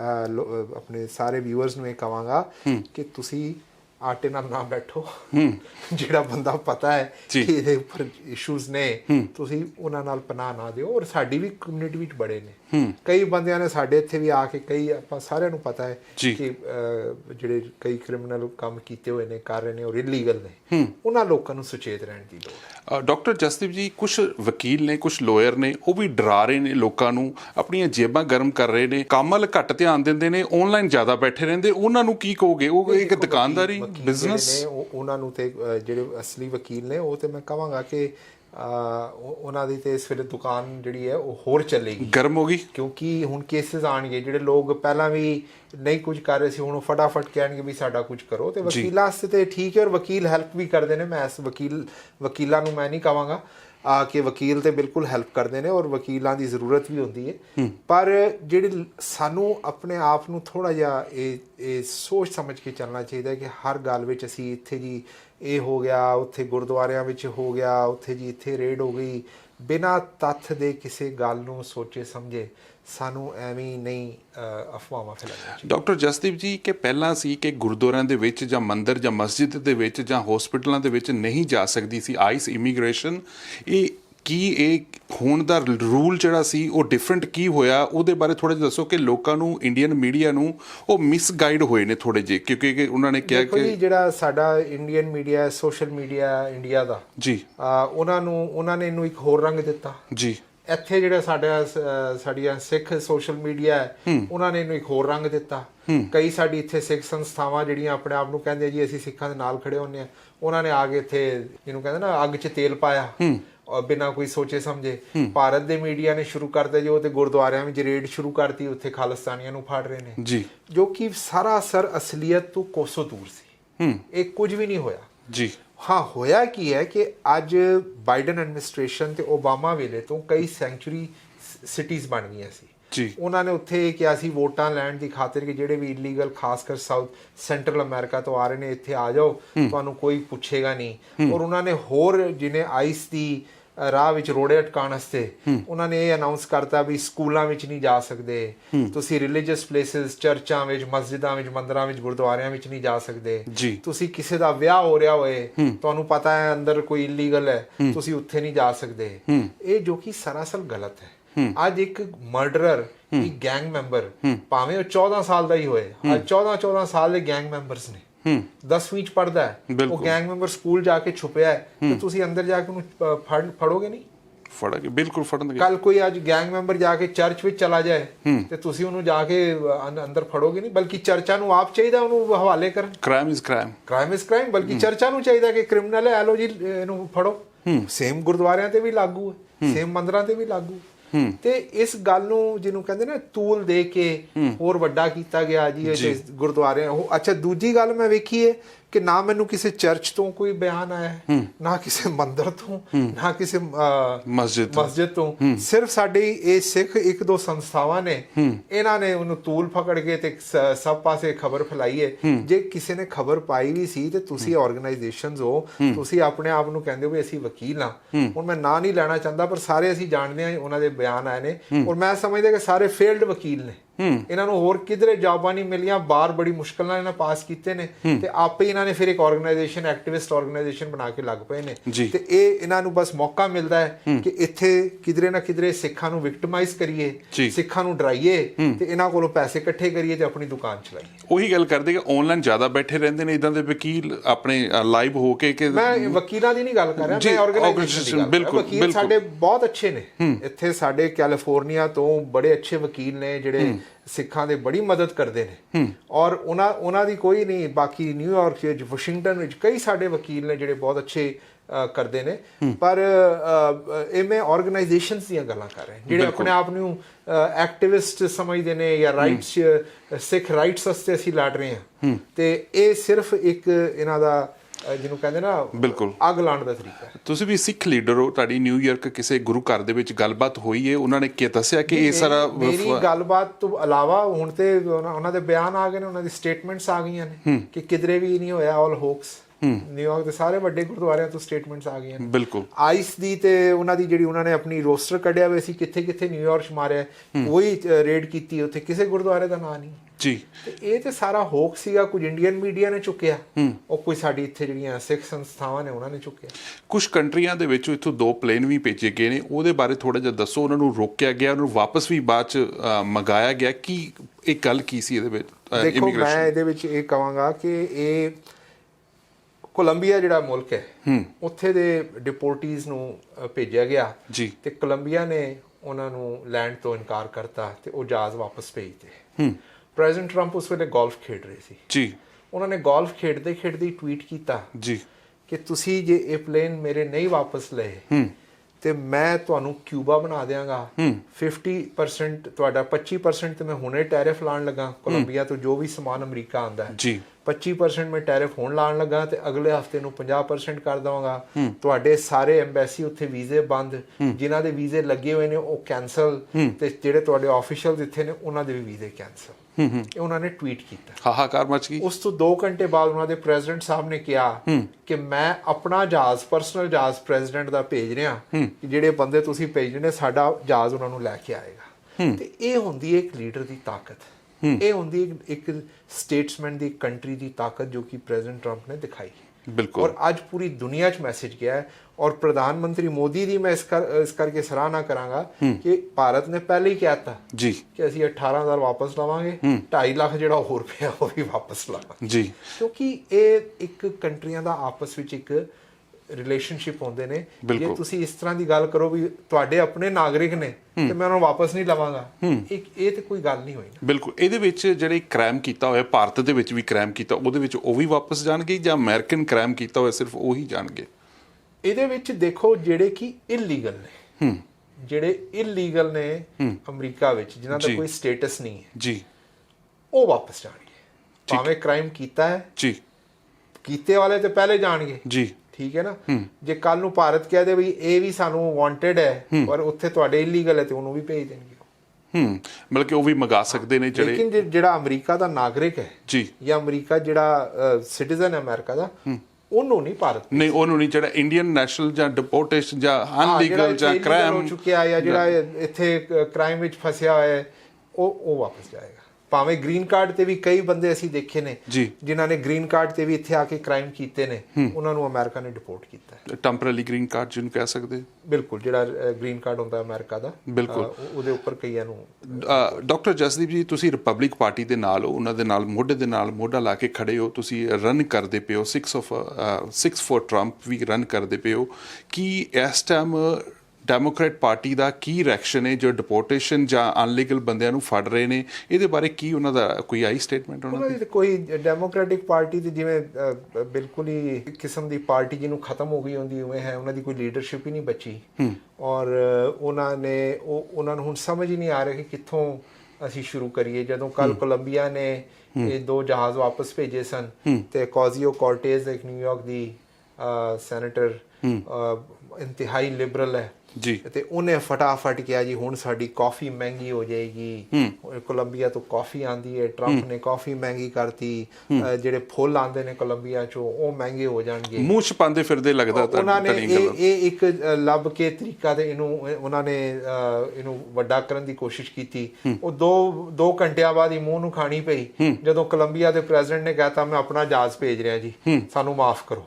Speaker 2: ਆਪਣੇ ਸਾਰੇ ਵਿਊਅਰਸ ਨੂੰ ਇਹ ਕਹਾਂਗਾ ਕਿ ਤੁਸੀਂ ਆਟੇ ਨਾਲ ਨਾ ਬੈਠੋ। ਜਿਹੜਾ ਬੰਦਾ ਪਤਾ ਹੈ। ਕਿ ਇਹਦੇ ਉੱਪਰ ਇਸ਼ੂਜ਼ ਨੇ ਤੁਸੀਂ ਉਹਨਾਂ ਨਾਲ ਪਨਾਹ ਨਾ ਦਿਓ। ਔਰ ਸਾਡੀ ਵੀ ਕਮਿਊਨਿਟੀ ਵਿੱਚ ਬੜੇ ਨੇ। ਕਈ ਬੰਦਿਆਂ ਨੇ ਸਾਡੇ ਇੱਥੇ ਵੀ ਆ ਕੇ ਕਈ ਆਪਾਂ ਸਾਰਿਆਂ ਨੂੰ ਪਤਾ ਹੈ। ਕਿ ਜਿਹੜੇ ਕਈ ਕ੍ਰਿਮੀਨਲ ਕੰਮ ਕੀਤੇ ਹੋਏ ਨੇ ਕਰ ਰਹੇ ਨੇ ਔਰ ਇਲੀਗਲ ਨੇ। ਉਹਨਾਂ ਲੋਕਾਂ ਨੂੰ ਸੁਚੇਤ ਰਹਿਣ ਦੀ ਲੋੜ ਹੈ।
Speaker 1: ਡਾਕਟਰ ਜਸਦੀਪ ਜੀ ਕੁਝ ਵਕੀਲ ਨੇ ਕੁਝ ਲਾਇਰ ਨੇ ਉਹ ਵੀ ਡਰਾ ਰਹੇ ਨੇ ਲੋਕਾਂ ਨੂੰ ਆਪਣੀਆਂ ਜੇਬਾਂ ਗਰਮ ਕਰ ਰਹੇ ਨੇ ਕੰਮ ਵੱਲ ਘੱਟ ਧਿਆਨ ਦਿੰਦੇ ਨੇ ਆਨਲਾਈਨ ਜ਼ਿਆਦਾ ਬੈਠੇ ਰਹਿੰਦੇ ਉਹਨਾਂ ਨੂੰ ਕੀ ਕਹੋਗੇ? ਉਹ ਇੱਕ ਦੁਕਾਨਦਾਰੀ ਬਿਜ਼ਨਸ
Speaker 2: ਨੇ, ਉਹ- ਉਹਨਾਂ ਨੂੰ ਤੇ ਜਿਹੜੇ ਅਸਲੀ ਵਕੀਲ ਨੇ ਉਹ ਤੇ ਮੈਂ ਕਹਾਂਗਾ ਕਿ ਉਹਨਾਂ ਦੀ ਤੇ ਇਸ ਵੇਲੇ ਦੁਕਾਨ ਜਿਹੜੀ ਹੈ ਉਹ ਹੋਰ ਚੱਲੇਗੀ।
Speaker 1: ਗਰਮ ਹੋ ਗਈ?
Speaker 2: ਕਿਉਂਕਿ ਹੁਣ ਕੇਸਿਸ ਆਣਗੇ ਜਿਹੜੇ ਲੋਕ ਪਹਿਲਾਂ ਵੀ ਨਹੀਂ ਕੁਝ ਕਰ ਰਹੇ ਸੀ ਹੁਣ ਉਹ ਫਟਾਫਟ ਕਹਿਣਗੇ ਵੀ ਸਾਡਾ ਕੁਝ ਕਰੋ। ਤੇ ਵਕੀਲਾਂ ਵਾਸਤੇ ਤੇ ਠੀਕ ਹੈ ਔਰ ਵਕੀਲ ਹੈਲਪ ਵੀ ਕਰਦੇ ਨੇ। ਮੈਂ ਇਸ ਵਕੀਲ ਵਕੀਲਾਂ ਨੂੰ ਮੈਂ ਨਹੀਂ ਕਹਾਂਗਾ ਆ ਕਿ ਵਕੀਲ ਤੇ ਬਿਲਕੁਲ ਹੈਲਪ ਕਰਦੇ ਨੇ ਔਰ ਵਕੀਲਾਂ ਦੀ ਜ਼ਰੂਰਤ ਵੀ ਹੁੰਦੀ ਹੈ। ਪਰ ਜਿਹੜੀ ਸਾਨੂੰ ਆਪਣੇ ਆਪ ਨੂੰ ਥੋੜਾ ਜਿਹਾ ਇਹ ਇਹ ਸੋਚ ਸਮਝ ਕੇ ਚੱਲਣਾ ਚਾਹੀਦਾ ਹੈ ਕਿ ਹਰ ਗੱਲ ਵਿੱਚ ਅਸੀਂ ਇੱਥੇ ਜੀ ਇਹ ਹੋ ਗਿਆ, ਉੱਥੇ ਗੁਰਦੁਆਰਿਆਂ ਵਿੱਚ ਹੋ ਗਿਆ, ਉੱਥੇ ਜੀ ਇੱਥੇ ਰੇਡ ਹੋ ਗਈ। ਬਿਨਾਂ ਤੱਥ ਦੇ ਕਿਸੇ ਗੱਲ ਨੂੰ ਸੋਚੇ ਸਮਝੇ, ਸਾਨੂੰ ਐਵੇਂ ਨਹੀਂ ਅਫਵਾਹਾਂ ਫੈਲਾਉਣੀਆਂ ਚਾਹੀਦੀਆਂ
Speaker 1: ਡਾਕਟਰ ਜਸਦੀਪ ਜੀ, ਕਿ ਪਹਿਲਾਂ ਸੀ ਕਿ ਗੁਰਦੁਆਰਿਆਂ ਦੇ ਵਿੱਚ ਜਾਂ ਮੰਦਿਰ ਜਾਂ ਮਸਜਿਦ ਦੇ ਵਿੱਚ ਜਾਂ ਹਸਪੀਟਲਾਂ ਦੇ ਵਿੱਚ ਨਹੀਂ ਜਾ ਸਕਦੀ ਸੀ ਆਈਸ ਇਮੀਗ੍ਰੇਸ਼ਨ ਇਹ ਕੀ ਇਹ ਹੁਣ ਦਾ ਰੂਲ ਜਿਹੜਾ ਸੀ ਉਹ ਡਿਫਰੈਂਟ ਕੀ ਹੋਇਆ? ਉਹਦੇ ਬਾਰੇ ਥੋੜਾ ਜਿਹਾ ਦੱਸੋ ਕਿ ਲੋਕਾਂ ਨੂੰ ਇੰਡੀਅਨ ਮੀਡੀਆ ਨੂੰ ਉਹ ਮਿਸਗਾਈਡ ਹੋਏ ਨੇ ਥੋੜੇ ਜਿਹੇ ਕਿਉਂਕਿ ਉਹਨਾਂ ਨੇ ਕਿਹਾ
Speaker 2: ਜੀ
Speaker 1: ਕਿ
Speaker 2: ਜਿਹੜਾ ਸਾਡਾ Indian media social media India ਦਾ
Speaker 1: ਜੀ।
Speaker 2: ਉਹਨਾਂ ਨੂੰ ਉਹਨਾਂ ਨੇ ਇਹਨੂੰ ਇੱਕ ਹੋਰ ਰੰਗ ਦਿੱਤਾ।
Speaker 1: ਜੀ।
Speaker 2: ਇੱਥੇ ਜਿਹੜਾ ਸਾਡਾ ਸਾਡੀਆਂ ਸਿੱਖ ਸੋਸ਼ਲ ਮੀਡੀਆ ਹੈ ਉਹਨਾਂ ਨੇ ਇਹਨੂੰ ਇੱਕ ਹੋਰ ਰੰਗ ਦਿੱਤਾ। ਕਈ ਸਾਡੀ ਇੱਥੇ ਸਿੱਖ ਸੰਸਥਾਵਾਂ ਜਿਹੜੀਆਂ ਆਪਣੇ ਆਪ ਨੂੰ ਕਹਿੰਦੇ ਜੀ ਅਸੀਂ ਸਿੱਖਾਂ ਦੇ ਨਾਲ ਖੜੇ ਹੁੰਨੇ ਆ ਉਹਨਾਂ ਨੇ ਆ ਕੇ ਇੱਥੇ ਜਿਹਨੂੰ ਕਹਿੰਦੇ ਨਾ ਅੱਗ 'ਚ ਤੇਲ ਪਾਇਆ। ਔਰ ਬਿਨਾਂ ਕੋਈ ਸੋਚੇ ਸਮਝੇ ਭਾਰਤ ਦੇ ਮੀਡੀਆ ਨੇ ਸ਼ੁਰੂ ਕਰਤੇ ਜੋ ਤੇ ਗੁਰਦੁਆਰਿਆਂ ਵਿੱਚ ਰੇਡ ਸ਼ੁਰੂ ਕਰਤੀ ਉੱਥੇ ਖਾਲਿਸਤਾਨੀਆਂ ਨੂੰ ਫਾੜ ਰਹੇ ਨੇ।
Speaker 1: ਜੀ।
Speaker 2: ਜੋ ਕਿ ਸਾਰਾ ਅਸਰ ਅਸਲੀਅਤ ਤੋਂ ਕੋਸੋਂ ਦੂਰ ਸੀ।
Speaker 1: ਹੂੰ।
Speaker 2: ਇਹ ਕੁਝ ਵੀ ਨਹੀਂ ਹੋਇਆ।
Speaker 1: ਜੀ।
Speaker 2: ਹਾਂ ਹੋਇਆ ਕੀ ਹੈ ਕਿ ਅੱਜ ਬਾਈਡਨ ਐਡਮਿਨਿਸਟ੍ਰੇਸ਼ਨ ਤੇ ਓਬਾਮਾ ਵੇਲੇ ਤੋਂ ਕਈ ਸੈਂਚੁਰੀ ਸਿਟੀਜ਼ ਬਣ ਗਈਆਂ ਸੀ।
Speaker 1: ਜੀ।
Speaker 2: ਉਹਨਾਂ ਨੇ ਉੱਥੇ ਕਿਹਾ ਸੀ ਵੋਟਾਂ ਲੈਣ ਦੀ ਖਾਤਰ ਕਿ ਜਿਹੜੇ ਵੀ ਇਲੀਗਲ ਖਾਸ ਕਰ ਸਾਊਥ ਸੈਂਟਰਲ ਅਮਰੀਕਾ ਤੋਂ ਆ ਰਹੇ ਨੇ ਇੱਥੇ ਆ ਜਾਓ ਤੁਹਾਨੂੰ ਕੋਈ ਪੁੱਛੇਗਾ ਨਹੀਂ। ਔਰ ਉਹਨਾਂ ਨੇ ਹੋਰ ਜਿਹਨੇ ਆਈਸ ਦੀ ਰਾਹ ਵਿੱਚ ਰੋੜੇ ਅਟਕਾਉਣ ਵਾਸਤੇ ਉਹਨਾਂ ਨੇ ਇਹ ਅਨਾਉਂਸ ਕਰਤਾ ਵੀ ਸਕੂਲਾਂ ਵਿੱਚ ਨਹੀਂ ਜਾ ਸਕਦੇ। ਤੁਸੀਂ ਰਿਲੀਜੀਅਸ ਪਲੇਸਿਸ ਚਰਚਾਂ ਵਿੱਚ ਮਸਜਿਦਾਂ ਵਿੱਚ ਮੰਦਰਾਂ ਵਿੱਚ ਗੁਰਦੁਆਰਿਆਂ ਵਿੱਚ ਨਹੀਂ ਜਾ ਸਕਦੇ। ਤੁਸੀਂ ਕਿਸੇ ਦਾ ਵਿਆਹ ਹੋ ਰਿਹਾ ਹੋਏ ਤੁਹਾਨੂੰ ਪਤਾ ਹੈ ਅੰਦਰ ਕੋਈ ਇਲੀਗਲ ਹੈ ਤੁਸੀਂ ਉੱਥੇ ਨਹੀਂ ਜਾ ਸਕਦੇ। ਇਹ ਜੋ ਕਿ ਸਰਾਸਰ ਗਲਤ ਹੈ। ਅੱਜ ਇੱਕ ਮਰਡਰਰ ਇੱਕ ਗੈਂਗ ਮੈਂਬਰ ਭਾਵੇਂ ਉਹ 14 ਸਾਲ ਦਾ ਹੀ ਹੋਏ ਅੱਜ 14 14 ਸਾਲ ਦੇ ਗੈਂਗ ਮੈਂਬਰਸ ਨੇ।
Speaker 1: ਹੂੰ।
Speaker 2: 10ਵੀਂ ਚ ਪੜਦਾ ਹੈ। ਉਹ। ਗੈਂਗ ਮੈਂਬਰ ਸਕੂਲ ਜਾ ਕੇ ਛੁਪਿਆ ਹੈ। ਤੇ ਤੁਸੀਂ ਅੰਦਰ ਜਾ ਕੇ ਉਹਨੂੰ ਫੜ ਫੜੋਗੇ ਨਹੀਂ?
Speaker 1: ਫੜ ਕੇ ਬਿਲਕੁਲ ਫੜਨ ਦੇ
Speaker 2: ਕੱਲ ਕੋਈ ਅੱਜ ਗੈਂਗ ਮੈਂਬਰ ਜਾ ਕੇ ਚਰਚ ਵਿੱਚ ਚਲਾ ਜਾਏ ਤੇ ਤੁਸੀਂ ਉਹਨੂੰ ਜਾ ਕੇ ਅੰਦਰ ਫੜੋਗੇ ਨਹੀਂ? ਬਲਕਿ ਚਰਚਾਂ ਨੂੰ ਆਪ ਚਾਹੀਦਾ ਉਹਨੂੰ ਹਵਾਲੇ ਕਰਨ?
Speaker 1: Crime is crime
Speaker 2: crime is crime ਬਲਕਿ ਚਰਚਾ ਨੂੰ ਚਾਹੀਦਾ ਕਿ ਕ੍ਰਿਮੀਨਲ ਹੈ ਲੋ ਜੀ ਇਹਨੂੰ ਫੜੋ। ਸੇਮ ਗੁਰਦੁਆਰਿਆਂ ਤੇ ਵੀ ਲਾਗੂ ਹੈ। ਸੇਮ ਮੰਦਰਾਂ ਤੇ ਵੀ ਲਾਗੂ ਤੇ ਇਸ ਗੱਲ ਨੂੰ ਜਿਹਨੂੰ ਕਹਿੰਦੇ ਨਾ ਤੂਲ ਦੇ ਕੇ ਹੋਰ ਵੱਡਾ ਕੀਤਾ ਗਿਆ ਜੀ ਗੁਰਦੁਆਰੇ ਉਹ ਅੱਛਾ ਦੂਜੀ ਗੱਲ ਮੈਂ ਵੇਖੀ ਹੈ ਕਿ ਨਾ ਮੈਨੂੰ ਕਿਸੇ ਚਰਚ ਤੋਂ ਕੋਈ ਬਿਆਨ ਆਇਆ ਹੈ ਨਾ ਕਿਸੇ ਮੰਦਰ ਤੋਂ ਨਾ ਕਿਸੇ
Speaker 1: ਮਸਜਿਦ ਤੋਂ।
Speaker 2: ਮਸਜਿਦ ਤੋਂ। ਸਿਰਫ ਸਾਡੀ ਇਹ ਸਿੱਖ ਇੱਕ ਦੋ ਸੰਸਥਾਵਾਂ ਨੇ ਇਹਨਾਂ ਨੇ ਉਹਨੂੰ ਤੂਲ ਪਕੜ ਕੇ ਤੇ ਸਭ ਪਾਸੇ ਖਬਰ ਫੈਲਾਈ ਹੈ। ਜੇ ਕਿਸੇ ਨੇ ਖਬਰ ਪਾਈ ਵੀ ਸੀ ਤੇ ਤੁਸੀਂ ਆਰਗੇਨਾਈਜੇਸ਼ਨਸ ਹੋ ਤੁਸੀਂ ਆਪਣੇ ਆਪ ਨੂੰ ਕਹਿੰਦੇ ਹੋ ਵੀ ਅਸੀਂ ਵਕੀਲ ਹਾਂ। ਹੁਣ ਮੈਂ ਨਾਂ ਨਹੀਂ ਲੈਣਾ ਚਾਹੁੰਦਾ ਪਰ ਸਾਰੇ ਅਸੀਂ ਜਾਣਦੇ ਹਾਂ ਉਹਨਾਂ ਦੇ ਬਿਆਨ ਆਏ ਨੇ। ਔਰ ਮੈਂ ਸਮਝਦਾ ਕਿ ਸਾਰੇ ਫੇਲਡ ਵਕੀਲ ਨੇ। ਇਹਨਾਂ ਨੂੰ ਹੋਰ ਕਿਧਰੇ ਜੌਬਾਂ ਨਹੀਂ ਮਿਲੀਆਂ ਬਾਹਰ ਬੜੀ ਮੁਸ਼ਕਲ ਨਾਲ ਇਹਨਾਂ ਪਾਸ ਕੀਤੇ ਨੇ ਤੇ ਆਪੇ ਇਹਨਾਂ ਨੇ ਫਿਰ ਇੱਕ ਆਰਗੇਨਾਈਜੇਸ਼ਨ ਐਕਟਿਵਿਸਟ ਆਰਗੇਨਾਈਜੇਸ਼ਨ ਬਣਾ ਕੇ ਲੱਗ ਪਏ ਨੇ। ਤੇ ਇਹ ਇਹਨਾਂ ਨੂੰ ਬਸ ਮੌਕਾ ਮਿਲਦਾ ਹੈ ਕਿ ਇੱਥੇ ਕਿਧਰੇ ਨਾ ਕਿਧਰੇ ਸਿੱਖਾਂ ਨੂੰ ਵਿਕਟਮਾਈਜ਼। ਕਰੀਏ ਸਿੱਖਾਂ ਨੂੰ ਡਰਾਈਏ ਤੇ ਇਹਨਾਂ ਕੋਲੋਂ ਪੈਸੇ ਇਕੱਠੇ ਕਰੀਏ ਤੇ ਆਪਣੀ ਦੁਕਾਨ ਚਲਾਈਏ।
Speaker 1: ਉਹੀ ਗੱਲ ਕਰਦੇ ਕਿ ਆਨਲਾਈਨ ਜ਼ਿਆਦਾ ਬੈਠੇ ਰਹਿੰਦੇ ਨੇ ਇਦਾਂ ਦੇ ਵਕੀਲ ਆਪਣੇ ਲਾਈਵ ਹੋ ਕੇ ਕਿ
Speaker 2: ਮੈਂ ਵਕੀਲਾਂ ਦੀ ਨਹੀਂ ਗੱਲ ਕਰ ਰਿਹਾ ਮੈਂ ਆਰਗੇਨਾਈਜੇਸ਼ਨ
Speaker 1: ਬਿਲਕੁਲ,
Speaker 2: ਵਕੀਲ
Speaker 1: ਬਿਲਕੁਲ।
Speaker 2: ਸਾਡੇ ਬਹੁਤ ਅੱਛੇ ਨੇ। ਇੱਥੇ ਸਾਡੇ ਕੈਲੀਫੋਰਨੀਆ ਤੋਂ ਬੜੇ ਅੱਛੇ ਵਕੀਲ ਨੇ ਜਿਹੜੇ ਸਿੱਖਾਂ ਦੇ ਬੜੀ ਮਦਦ ਕਰਦੇ ਨੇ। ਔਰ ਉਹਨਾਂ ਉਹਨਾਂ ਦੀ ਕੋਈ ਨਹੀਂ ਬਾਕੀ ਨਿਊਯਾਰਕ ਵਿੱਚ ਵਾਸ਼ਿੰਗਟਨ ਵਿੱਚ ਕਈ ਸਾਡੇ ਵਕੀਲ ਨੇ ਜਿਹੜੇ ਬਹੁਤ ਅੱਛੇ ਕਰਦੇ ਨੇ। ਪਰ ਇਹ ਮੈਂ ਆਰਗੇਨਾਈਜੇਸ਼ਨਸ ਦੀਆਂ ਗੱਲਾਂ ਕਰ ਰਿਹਾ ਜਿਹੜੇ ਆਪਣੇ ਆਪ ਨੂੰ ਐਕਟਿਵਿਸਟ ਸਮਝਦੇ ਨੇ ਜਾਂ ਰਾਈਟਸ ਸਿੱਖ ਰਾਈਟਸ ਵਾਸਤੇ ਅਸੀਂ ਲੜ ਰਹੇ ਹਾਂ। ਤੇ ਇਹ ਸਿਰਫ ਇੱਕ ਇਹਨਾਂ ਦਾ ਜਿਹਨੂੰ ਕਹਿੰਦੇ ਨਾ
Speaker 1: ਬਿਲਕੁਲ।
Speaker 2: ਅੱਗ ਲਾਉਣ ਦਾ ਤਰੀਕਾ
Speaker 1: ਤੁਸੀਂ ਵੀ ਸਿੱਖ ਲੀਡਰ ਹੋ ਤੁਹਾਡੀ ਨਿਊਯਾਰਕ ਕਿਸੇ ਗੁਰੂ ਘਰ ਦੇ ਵਿੱਚ ਗੱਲਬਾਤ ਹੋਈ ਹੈ ਉਹਨਾਂ ਨੇ ਕੀ ਦੱਸਿਆ ਕਿ ਇਹ ਸਾਰਾ
Speaker 2: ਮੇਰੀ ਗੱਲਬਾਤ ਤੋਂ ਇਲਾਵਾ ਹੁਣ ਤੇ ਉਹਨਾਂ ਉਹਨਾਂ ਦੇ ਬਿਆਨ ਆ ਗਏ ਨੇ ਉਹਨਾਂ ਦੀ ਸਟੇਟਮੈਂਟਸ ਆ ਗਈਆਂ ਨੇ ਕਿ ਕਿਧਰੇ ਵੀ ਨਹੀਂ ਹੋਇਆ ਆਲ ਹੋਕਸ ਨਿਊਯਾਰਕ ਦੇ ਸਾਰੇ ਵੱਡੇ ਗੁਰਦੁਆਰਿਆਂ ਤੋਂ ਸਟੇਟਮੈਂਟਸ ਆ ਗਈਆਂ
Speaker 1: ਬਿਲਕੁਲ।
Speaker 2: ਆਈਸ ਦੀ ਤੇ ਉਹਨਾਂ ਦੀ ਜਿਹੜੀ ਉਹਨਾਂ ਨੇ ਆਪਣੀ ਰੋਸਟਰ ਕੱਢਿਆ ਹੋਇਆ ਸੀ ਕਿੱਥੇ ਕਿੱਥੇ ਨਿਊਯਾਰਕ ਮਾਰਿਆ ਉਹੀ ਰੇਡ ਕੀਤੀ ਉੱਥੇ। ਕਿਸੇ ਗੁਰਦੁਆਰੇ ਦਾ ਨਾਂ ਨਹੀਂ।
Speaker 1: ਜੀ।
Speaker 2: ਤੇ ਇਹ ਤੇ ਸਾਰਾ ਹੋਕ ਸੀਗਾ ਕੁਝ ਇੰਡੀਅਨ ਮੀਡੀਆ ਨੇ ਚੁੱਕਿਆ। ਉਹ ਕੋਈ ਸਾਡੀ ਇੱਥੇ ਜਿਹੜੀਆਂ ਸਿੱਖ ਸੰਸਥਾਵਾਂ ਨੇ ਉਹਨਾਂ ਨੇ ਚੁੱਕਿਆ।
Speaker 1: ਕੁਝ ਕੰਟਰੀਆਂ ਦੇ ਵਿੱਚ ਇੱਥੋਂ ਦੋ ਪਲੇਨ ਵੀ ਭੇਜੇ ਗਏ ਨੇ। ਉਹਦੇ ਬਾਰੇ ਥੋੜਾ ਜਿਹਾ ਦੱਸੋ ਉਹਨਾਂ ਨੂੰ ਰੋਕਿਆ ਗਿਆ ਉਹਨੂੰ ਵਾਪਸ ਵੀ ਬਾਅਦ ਚ ਮੰਗਾਇਆ ਗਿਆ। ਕੀ ਇਹ ਗੱਲ ਕੀ ਸੀ ਇਹਦੇ ਵਿੱਚ
Speaker 2: ਦੇਖੋ
Speaker 1: ਇਮੀਗ੍ਰੇਸ਼ਨ
Speaker 2: ਮੈਂ ਇਹਦੇ ਵਿੱਚ ਇਹ ਕਹਾਂਗਾ ਕਿ ਇਹ ਕੋਲੰਬੀਆ ਜਿਹੜਾ ਮੁਲਕ ਹੈ ਉੱਥੇ ਦੇ ਡਿਪੋਰਟੀਜ਼ ਨੂੰ ਭੇਜਿਆ ਗਿਆ।
Speaker 1: ਜੀ।
Speaker 2: ਤੇ ਕੋਲੰਬੀਆ ਨੇ ਉਹਨਾਂ ਨੂੰ ਲੈਂਡ ਤੋਂ ਇਨਕਾਰ ਕਰਤਾ ਤੇ ਉਹ ਜਹਾਜ਼ ਵਾਪਸ ਭੇਜਤੇ। ਪ੍ਰੈਜ਼ੀਡੈਂਟ ਟਰੰਪ ਉਸ ਵੇਲੇ ਗੋਲਫ ਖੇਡ ਰਹੇ ਸੀ।
Speaker 1: ਜੀ।
Speaker 2: ਉਹਨਾਂ ਨੇ ਗੋਲਫ ਖੇਡਦੇ ਖੇਡਦੇ ਟਵੀਟ ਕੀਤਾ
Speaker 1: ਜੀ।
Speaker 2: ਕਿ ਤੁਸੀਂ ਜੇ ਇਹ ਪਲੇਨ ਮੇਰੇ ਨਹੀਂ ਵਾਪਸ ਲਏ ਤੇ ਮੈਂ ਤੁਹਾਨੂੰ ਕਿਊਬਾ ਬਣਾ ਦਿਆਂਗਾ। 50% ਤੁਹਾਡਾ 25% ਤੇ ਮੈਂ ਹੁਣੇ ਟੈਰਿਫ ਲਾਣ ਲੱਗਾ। ਕੋਲੰਬੀਆ ਤੋਂ ਜੋ ਵੀ ਸਮਾਨ ਅਮਰੀਕਾ ਆਂਦਾ ਹੈ।
Speaker 1: ਜੀ।
Speaker 2: 25% ਮੈਂ ਟੈਰਿਫ ਹੁਣ ਲਾਣ ਲੱਗਾ ਤੇ ਅਗਲੇ ਹਫ਼ਤੇ ਨੂੰ 50% ਕਰ ਦਵਾਂਗਾ। ਤੁਹਾਡੇ ਸਾਰੇ ਐਮਬੈਸੀ ਉੱਥੇ ਵੀਜ਼ੇ ਬੰਦ। ਜਿਨ੍ਹਾਂ ਦੇ ਵੀਜ਼ੇ ਲੱਗੇ ਹੋਏ ਨੇ ਉਹ ਕੈਨਸਲ ਤੇ ਜਿਹੜੇ ਤੁਹਾਡੇ ਆਫੀਸ਼ੀਅਲਸ ਇੱਥੇ ਨੇ ਉਹਨਾਂ ਦੇ ਵੀ ਵੀਜ਼ੇ ਕੈਨਸਲ ਇਹ ਉਹਨਾਂ ਨੇ ਟਵੀਟ ਕੀਤਾ।
Speaker 1: ਹਾਹਾਕਾਰ ਮਚ ਗਈ।
Speaker 2: ਉਸ ਤੋਂ 2 ਘੰਟੇ ਬਾਅਦ ਉਹਨਾਂ ਦੇ ਪ੍ਰੈਜ਼ੀਡੈਂਟ ਸਾਹਿਬ ਨੇ ਕਿਹਾ ਕਿ ਮੈਂ ਆਪਣਾ ਜਹਾਜ਼ ਪਰਸਨਲ ਜਹਾਜ਼ ਪ੍ਰੈਜ਼ੀਡੈਂਟ ਦਾ ਭੇਜ ਰਿਹਾ। ਕਿ ਜਿਹੜੇ ਬੰਦੇ ਤੁਸੀਂ ਭੇਜਣੇ ਸਾਡਾ ਜਹਾਜ਼ ਉਹਨਾਂ ਨੂੰ ਲੈ ਕੇ ਆਏਗਾ। ਤੇ ਇਹ ਹੁੰਦੀ ਹੈ ਇੱਕ ਲੀਡਰ ਦੀ ਤਾਕਤ। ਇਹ ਹੁੰਦੀ ਇੱਕ- ਇੱਕ ਸਟੇਟਸਮੈਨ ਦੀ ਕੰਟਰੀ ਦੀ ਤਾਕਤ ਜੋ ਕਿ ਪ੍ਰੈਜ਼ੀਡੈਂਟ ਟਰੰਪ ਨੇ ਦਿਖਾਈ।
Speaker 1: ਬਿਲਕੁਲ।
Speaker 2: ਔਰ ਅੱਜ ਪੂਰੀ ਦੁਨੀਆ 'ਚ ਮੈਸੇਜ ਗਿਆ ਹੈ ਔਰ ਪ੍ਰਧਾਨ ਮੰਤਰੀ ਮੋਦੀ ਦੀ ਮੈਂ ਇਸ ਕਰ ਇਸ ਕਰਕੇ ਸਰਾਹਨਾ ਕਰਾਂਗਾ ਕਿ ਭਾਰਤ ਨੇ ਪਹਿਲੇ ਹੀ ਕਹਿ ਦਿੱਤਾ
Speaker 1: ਜੀ।
Speaker 2: ਕਿ ਅਸੀਂ 18000 ਵਾਪਸ ਲਵਾਂਗੇ 2.5 ਲੱਖ ਜਿਹੜਾ ਹੋਰ ਪਿਆ ਉਹ ਵੀ ਵਾਪਸ ਲਾਵਾਂਗੇ।
Speaker 1: ਜੀ।
Speaker 2: ਕਿਉਂਕਿ ਇਹ ਇੱਕ ਕੰਟਰੀਆਂ ਦਾ ਆਪਸ ਵਿੱਚ ਇੱਕ ਰਿਲੇਸ਼ਨਸ਼ਿਪ ਹੁੰਦੇ ਨੇ। ਜੇ। ਤੁਸੀਂ ਇਸ ਤਰ੍ਹਾਂ ਦੀ ਗੱਲ ਕਰੋ ਵੀ ਤੁਹਾਡੇ ਆਪਣੇ ਨਾਗਰਿਕ ਨੇ ਤੇ ਮੈਂ ਉਹਨਾਂ ਨੂੰ ਵਾਪਸ ਨਹੀਂ ਲਵਾਂਗਾ। ਇੱਕ ਇਹ ਤੇ ਕੋਈ ਗੱਲ ਨਹੀਂ ਹੋਈ
Speaker 1: ਬਿਲਕੁਲ। ਇਹਦੇ ਵਿੱਚ ਜਿਹੜੇ ਕ੍ਰਾਈਮ ਕੀਤਾ ਹੋਇਆ ਭਾਰਤ ਦੇ ਵਿੱਚ ਵੀ ਕ੍ਰਾਈਮ ਕੀਤਾ ਉਹਦੇ ਵਿੱਚ ਉਹ ਵੀ ਵਾਪਸ ਜਾਣਗੇ ਜਾਂ ਅਮਰੀਕਨ ਕ੍ਰਾਈਮ ਕੀਤਾ ਹੋਇਆ ਸਿਰਫ ਉਹੀ ਜਾਣਗੇ?
Speaker 2: ਇਹਦੇ ਵਿੱਚ ਦੇਖੋ ਜਿਹੜੇ ਕਿ ਇਲੀਗਲ ਨੇ।
Speaker 1: ਹੂੰ।
Speaker 2: ਜਿਹੜੇ ਇਲੀਗਲ ਨੇ ਅਮਰੀਕਾ ਵਿੱਚ ਜਿਨ੍ਹਾਂ ਦਾ। ਕੋਈ ਸਟੇਟਸ ਨਹੀਂ ਹੈ।
Speaker 1: ਜੀ।
Speaker 2: ਉਹ ਵਾਪਸ ਜਾਣਗੇ। ਭਾਵੇਂ ਕ੍ਰਾਈਮ ਕੀਤਾ ਹੈ।
Speaker 1: ਜੀ।
Speaker 2: ਕੀਤੇ ਵਾਲੇ ਤੇ ਪਹਿਲੇ ਜਾਣਗੇ।
Speaker 1: ਜੀ।
Speaker 2: ਠੀਕ ਹੈ ਨਾ? ਜੇ ਕੱਲ ਨੂੰ ਭਾਰਤ ਕਹਿ ਦੇ ਵੀ ਇਹ ਵੀ ਸਾਨੂੰ ਵਾਂਟਡ ਹੈ ਪਰ ਉੱਥੇ ਤੁਹਾਡੇ ਇਲੀਗਲ ਹੈ ਤੇ ਉਹਨੂੰ ਵੀ ਭੇਜ ਦੇਣਗੇ।
Speaker 1: ਹੂੰ ਬਲਕਿ ਉਹ ਵੀ ਮੰਗਾ ਸਕਦੇ ਨੇ ਜਿਹੜੇ
Speaker 2: ਲੇਕਿਨ ਜਿਹੜਾ ਅਮਰੀਕਾ ਦਾ ਨਾਗਰਿਕ ਹੈ
Speaker 1: ਜੀ।
Speaker 2: ਜਾਂ ਅਮਰੀਕਾ ਜਿਹੜਾ ਸਿਟੀਜ਼ਨ ਹੈ ਅਮਰੀਕਾ ਦਾ ਉਹਨੂੰ ਨਹੀਂ ਭਾਰਤ
Speaker 1: ਨਹੀਂ ਉਹਨੂੰ ਨਹੀਂ ਜਿਹੜਾ ਇੰਡੀਅਨ ਨੈਸ਼ਨਲ ਜਾਂ ਡਿਪੋਰਟੇਸ਼ਨ ਜਾਂ
Speaker 2: ਹਾਂ,
Speaker 1: ਅਨਲੀਗਲ ਜਾਂ ਕ੍ਰਾਈਮ
Speaker 2: ਹੋ ਚੁੱਕਿਆ ਜਾਂ ਜਿਹੜਾ ਇੱਥੇ ਕ੍ਰਾਈਮ ਵਿੱਚ ਫਸਿਆ ਹੋਇਆ ਹੈ ਉਹ ਉਹ ਵਾਪਸ ਜਾਏਗਾ। ਭਾਵੇਂ ਗ੍ਰੀਨ ਕਾਰਡ ਤੇ ਵੀ ਕਈ ਬੰਦੇ ਅਸੀਂ ਦੇਖੇ ਨੇ। ਜਿਨ੍ਹਾਂ ਨੇ ਗ੍ਰੀਨ ਕਾਰਡ ਤੇ ਵੀ ਇੱਥੇ ਆ ਕੇ ਕ੍ਰਾਈਮ ਕੀਤੇ ਨੇ ਉਹਨਾਂ ਨੂੰ ਅਮਰੀਕਾ ਨੇ ਡਿਪੋਰਟ ਕੀਤਾ ਹੈ
Speaker 1: ਟੈਂਪਰੇਰੀ ਗ੍ਰੀਨ ਕਾਰਡ ਜਿਹਨੂੰ ਕਹਿ ਸਕਦੇ
Speaker 2: ਬਿਲਕੁਲ ਜਿਹੜਾ ਗ੍ਰੀਨ ਕਾਰਡ ਹੁੰਦਾ ਅਮਰੀਕਾ ਦਾ
Speaker 1: ਬਿਲਕੁਲ।
Speaker 2: ਉਹਦੇ ਉੱਪਰ ਕਈਆਂ ਨੂੰ
Speaker 1: ਡਾਕਟਰ ਜਸਦੀਪ ਜੀ ਤੁਸੀਂ ਰਿਪਬਲਿਕ ਪਾਰਟੀ ਦੇ ਨਾਲ ਹੋ ਉਹਨਾਂ ਦੇ ਨਾਲ ਮੋਢੇ ਦੇ ਨਾਲ ਮੋਢਾ ਲਾ ਕੇ ਖੜੇ ਹੋ ਤੁਸੀਂ ਰਨ ਕਰਦੇ ਪਿਓ 6 ਆਫ 6 ਫॉर ਟਰੰਪ ਵੀ ਰਨ ਕਰਦੇ ਪਿਓ ਕੀ ਇਸ ਟਾਈਮ ਡੈਮੋਕ੍ਰੇਟ ਪਾਰਟੀ ਦਾ ਕੀ ਰਿਐਕਸ਼ਨ ਹੈ? ਜੋ ਡਿਪੋਰਟੇਸ਼ਨ ਜਾਂ ਅਨਲੀਗਲ ਬੰਦਿਆਂ ਨੂੰ ਫੜ ਰਹੇ ਨੇ ਇਹਦੇ ਬਾਰੇ ਕੀ ਉਹਨਾਂ ਦਾ ਕੋਈ ਆਈ ਸਟੇਟਮੈਂਟ ਉਹਨਾਂ
Speaker 2: ਦੀ? ਕੋਈ ਡੈਮੋਕ੍ਰੈਟਿਕ ਪਾਰਟੀ ਦੀ ਜਿਵੇਂ ਬਿਲਕੁਲ ਹੀ ਕਿਸਮ ਦੀ ਪਾਰਟੀ ਜਿਹਨੂੰ ਖਤਮ ਹੋ ਗਈ ਹੁੰਦੀ ਉਵੇਂ ਹੈ। ਉਹਨਾਂ ਦੀ ਕੋਈ ਲੀਡਰਸ਼ਿਪ ਹੀ ਨਹੀਂ ਬਚੀ। ਔਰ ਉਹਨਾਂ ਨੇ ਉਹ ਉਹਨਾਂ ਨੂੰ ਹੁਣ ਸਮਝ ਹੀ ਨਹੀਂ ਆ ਰਿਹਾ ਕਿ ਕਿੱਥੋਂ ਅਸੀਂ ਸ਼ੁਰੂ ਕਰੀਏ। ਜਦੋਂ ਕੱਲ ਕੋਲੰਬੀਆ ਨੇ ਇਹ ਦੋ ਜਹਾਜ਼ ਵਾਪਸ ਭੇਜੇ ਸਨ ਤੇ ਕੌਜ਼ੀਓ ਕਾਰਟੇਜ਼ ਇੱਕ ਨਿਊਯਾਰਕ ਦੀ ਸੈਨੇਟਰ ਇੰਤਹਾਈ ਲਿਬਰਲ ਹੈ
Speaker 1: ਜੀ।
Speaker 2: ਤੇ ਉਹਨੇ ਫਟਾਫਟ ਕਿਹਾ ਜੀ ਹੁਣ ਸਾਡੀ ਕਾਫੀ ਮਹਿੰਗੀ ਹੋ ਜਾਏਗੀ। ਕੋਲੰਬੀਆ ਤੋਂ ਕਾਫੀ ਆਂਦੀ ਹੈ ਟਰੰਪ ਨੇ ਕਾਫੀ ਮਹਿੰਗੀ ਕਰਤੀ। ਜਿਹੜੇ ਫੁੱਲ ਆਂਦੇ ਨੇ ਕੋਲੰਬੀਆ ਚੋਂ ਉਹ ਮਹਿੰਗੇ ਹੋ ਜਾਣਗੇ।
Speaker 1: ਮੂੰਹ ਛਪਾਉਂਦੇ ਫਿਰਦੇ ਲੱਗਦਾ ਤਾਂ
Speaker 2: ਉਹਨਾਂ ਨੇ ਇਹ ਇਹ ਇੱਕ ਲੱਭ ਕੇ ਤਰੀਕਾ ਤੇ ਇਹਨੂੰ ਇਹ- ਉਹਨਾਂ ਨੇ ਇਹਨੂੰ ਵੱਡਾ ਕਰਨ ਦੀ ਕੋਸ਼ਿਸ਼ ਕੀਤੀ। ਉਹ ਦੋ ਦੋ ਘੰਟਿਆਂ ਬਾਅਦ ਹੀ ਮੂੰਹ ਨੂੰ ਖਾਣੀ ਪਈ। ਜਦੋਂ ਕੋਲੰਬੀਆ ਦੇ ਪ੍ਰੈਜ਼ੀਡੈਂਟ ਨੇ ਕਹਿਤਾ ਮੈਂ ਆਪਣਾ ਜਹਾਜ਼ ਭੇਜ ਰਿਹਾ ਜੀ। ਸਾਨੂੰ ਮਾਫ ਕਰੋ।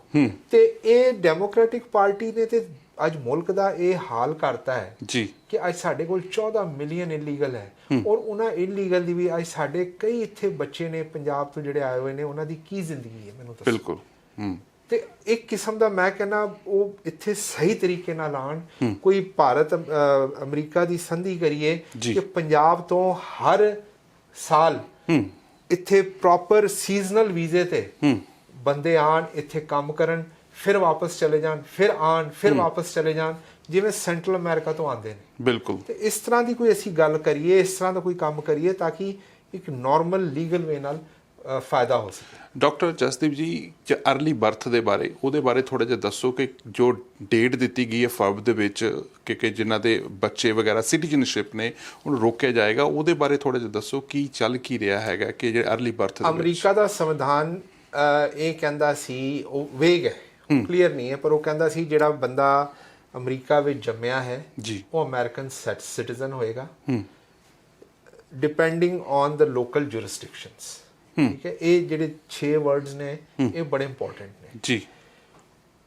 Speaker 2: ਤੇ ਇਹ ਡੈਮੋਕ੍ਰੈਟਿਕ ਪਾਰਟੀ ਨੇ ਤੇ ਅੱਜ ਮੁਲਕ ਦਾ ਇਹ ਹਾਲ ਕਰਤਾ ਹੈ
Speaker 1: ਜੀ।
Speaker 2: ਕਿ ਅੱਜ ਸਾਡੇ ਕੋਲ 14 ਮਿਲੀਅਨ ਇਲੀਗਲ ਹੈ। ਔਰ ਉਹਨਾਂ ਇਲੀਗਲ ਦੀ ਵੀ ਅੱਜ ਸਾਡੇ ਕਈ ਇੱਥੇ ਬੱਚੇ ਨੇ ਪੰਜਾਬ ਤੋਂ ਜਿਹੜੇ ਆਏ ਹੋਏ ਨੇ ਉਹਨਾਂ ਦੀ ਕੀ ਜ਼ਿੰਦਗੀ ਹੈ ਮੈਨੂੰ ਦੱਸੋ।
Speaker 1: ਬਿਲਕੁਲ ਹੂੰ।
Speaker 2: ਤੇ ਇੱਕ ਕਿਸਮ ਦਾ ਮੈਂ ਕਹਿੰਦਾ ਉਹ ਇੱਥੇ ਸਹੀ ਤਰੀਕੇ ਨਾਲ ਆਣ ਕੋਈ ਭਾਰਤ ਅਮਰੀਕਾ ਦੀ ਸੰਧੀ ਕਰੀਏ। ਕਿ ਪੰਜਾਬ ਤੋਂ ਹਰ ਸਾਲ ਇੱਥੇ ਪ੍ਰੋਪਰ ਸੀਜ਼ਨਲ ਵੀਜ਼ੇ ਤੇ ਬੰਦੇ ਆਣ ਇੱਥੇ ਕੰਮ ਕਰਨ। ਫਿਰ ਵਾਪਸ ਚਲੇ ਜਾਣ ਫਿਰ ਆਣ ਫਿਰ ਵਾਪਸ ਚਲੇ ਜਾਣ ਜਿਵੇਂ ਸੈਂਟਰਲ ਅਮਰੀਕਾ ਤੋਂ ਆਉਂਦੇ ਨੇ।
Speaker 1: ਬਿਲਕੁਲ।
Speaker 2: ਤੇ ਇਸ ਤਰ੍ਹਾਂ ਦੀ ਕੋਈ ਅਸੀਂ ਗੱਲ ਕਰੀਏ ਇਸ ਤਰ੍ਹਾਂ ਦਾ ਕੋਈ ਕੰਮ ਕਰੀਏ ਤਾਂ ਕਿ ਇੱਕ ਨਾਰਮਲ ਲੀਗਲ ਵੇ ਨਾਲ ਫਾਇਦਾ ਹੋ ਸਕੇ।
Speaker 1: ਡਾਕਟਰ ਜਸਦੀਪ ਜੀ ਅਰਲੀ ਬਰਥ ਦੇ ਬਾਰੇ ਉਹਦੇ ਬਾਰੇ ਥੋੜਾ ਜਿਹਾ ਦੱਸੋ ਕਿ ਜੋ ਡੇਟ ਦਿੱਤੀ ਗਈ ਹੈ ਫਰਵ ਦੇ ਵਿੱਚ ਕਿ ਕਿ ਜਿਨ੍ਹਾਂ ਦੇ ਬੱਚੇ ਵਗੈਰਾ ਸਿਟੀਜ਼ਨਸ਼ਿਪ ਨੇ ਉਹਨੂੰ ਰੋਕਿਆ ਜਾਏਗਾ ਉਹਦੇ ਬਾਰੇ ਥੋੜਾ ਜਿਹਾ ਦੱਸੋ ਕੀ ਚੱਲ ਕੀ ਰਿਹਾ ਹੈਗਾ ਕਿ ਜਿਹੜੇ ਅਰਲੀ ਬਰਥ
Speaker 2: ਅਮਰੀਕਾ ਦਾ ਸੰਵਿਧਾਨ ਇਹ ਕਹਿੰਦਾ ਸੀ ਉਹ ਵੇਗ ਹੈ। ਕਲੀਅਰ ਨਹੀਂ ਹੈ ਪਰ ਉਹ ਕਹਿੰਦਾ ਸੀ ਜਿਹੜਾ ਬੰਦਾ ਅਮਰੀਕਾ ਵਿੱਚ ਜੰਮਿਆ ਹੈ
Speaker 1: ਜੀ।
Speaker 2: ਉਹ ਅਮਰੀਕਨ ਸਿਟੀਜ਼ਨ ਹੋਏਗਾ। Depending on the local jurisdictions ਠੀਕ ਹੈ ਇਹ ਜਿਹੜੇ 6 ਵਰਡਸ ਨੇ ਇਹ ਬੜੇ ਇੰਪੋਰਟੈਂਟ ਨੇ।
Speaker 1: ਜੀ।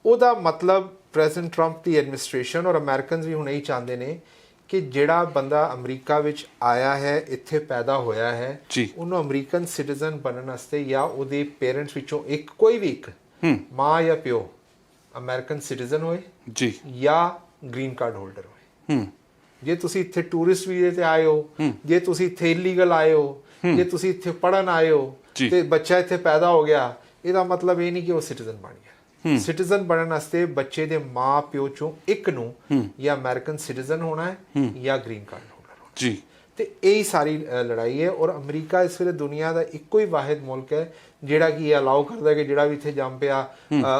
Speaker 2: ਉਹਦਾ ਮਤਲਬ ਪ੍ਰੈਜ਼ੀਡੈਂਟ ਟਰੰਪ ਦੀ ਐਡਮਿਨਿਸਟ੍ਰੇਸ਼ਨ ਔਰ ਅਮਰੀਕਨਸ ਵੀ ਹੁਣ ਇਹੀ ਚਾਹੁੰਦੇ ਨੇ ਕਿ ਜਿਹੜਾ ਬੰਦਾ ਅਮਰੀਕਾ ਵਿੱਚ ਆਇਆ ਹੈ ਇੱਥੇ ਪੈਦਾ ਹੋਇਆ ਹੈ। ਉਹਨੂੰ ਅਮਰੀਕਨ ਸਿਟੀਜ਼ਨ ਬਣਨ ਵਾਸਤੇ ਜਾਂ ਉਹਦੇ ਪੇਰੈਂਟਸ ਵਿੱਚੋਂ ਇੱਕ ਕੋਈ ਵੀ ਇੱਕ ਮਾਂ ਜਾਂ ਪਿਓ ਅਮਰੀਕਨ ਸਿਟੀਜ਼ਨ ਹੋਏ
Speaker 1: ਜੀ।
Speaker 2: ਜਾਂ ਗ੍ਰੀਨ ਕਾਰਡ ਹੋਲਡਰ ਹੋਏ।
Speaker 1: ਹੂੰ।
Speaker 2: ਜੇ ਤੁਸੀਂ ਇੱਥੇ ਟੂਰਿਸਟ ਵੀਜ਼ੇ ਤੇ ਆਏ ਹੋ ਜੇ ਤੁਸੀਂ ਇੱਥੇ ਇਲੀਗਲ ਆਏ ਹੋ ਜੇ ਤੁਸੀਂ ਇੱਥੇ ਪੜਨ ਆਏ ਹੋ। ਤੇ ਬੱਚਾ ਇੱਥੇ ਪੈਦਾ ਹੋ ਗਿਆ ਇਹਦਾ ਮਤਲਬ ਇਹ ਨਹੀਂ ਕਿ ਉਹ ਸਿਟੀਜ਼ਨ ਬਣ ਗਿਆ। ਸਿਟੀਜ਼ਨ ਬਣਨ ਵਾਸਤੇ ਬੱਚੇ ਦੇ ਮਾਂ ਪਿਓ ਚੋਂ ਇੱਕ ਨੂੰ ਜਾਂ ਅਮਰੀਕਨ ਸਿਟੀਜ਼ਨ ਹੋਣਾ ਹੈ ਜਾਂ ਗ੍ਰੀਨ ਕਾਰਡ ਹੋਲਡਰ ਹੋਣਾ
Speaker 1: ਜੀ।
Speaker 2: ਤੇ ਇਹ ਹੀ ਸਾਰੀ ਲੜਾਈ ਹੈ ਔਰ ਅਮਰੀਕਾ ਇਸ ਵੇਲੇ ਦੁਨੀਆ ਦਾ ਇੱਕੋ ਹੀ ਵਾਹਿਦ ਮੁਲਕ ਹੈ ਜਿਹੜਾ ਕਿ ਇਹ ਅਲਾਉ ਕਰਦਾ ਕਿ ਜਿਹੜਾ ਵੀ ਇੱਥੇ ਜੰਮ ਪਿਆ